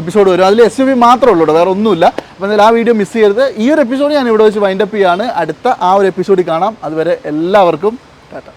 എപ്പിസോഡ് വരും. അതിൽ എസ് യു വി മാത്രമേ ഉള്ളൂ വേറെ ഒന്നുമില്ല. അപ്പോൾ എന്തായാലും ആ വീഡിയോ മിസ് ചെയ്യരുത്. ഈ ഒരു എപ്പിസോഡ് ഞാൻ ഇവിടെ വെച്ച് വൈൻഡപ്പ് ചെയ്യാണ്. അടുത്ത ആ ഒരു എപ്പിസോഡിൽ കാണാം. അതുവരെ എല്ലാവർക്കും ടാറ്റ.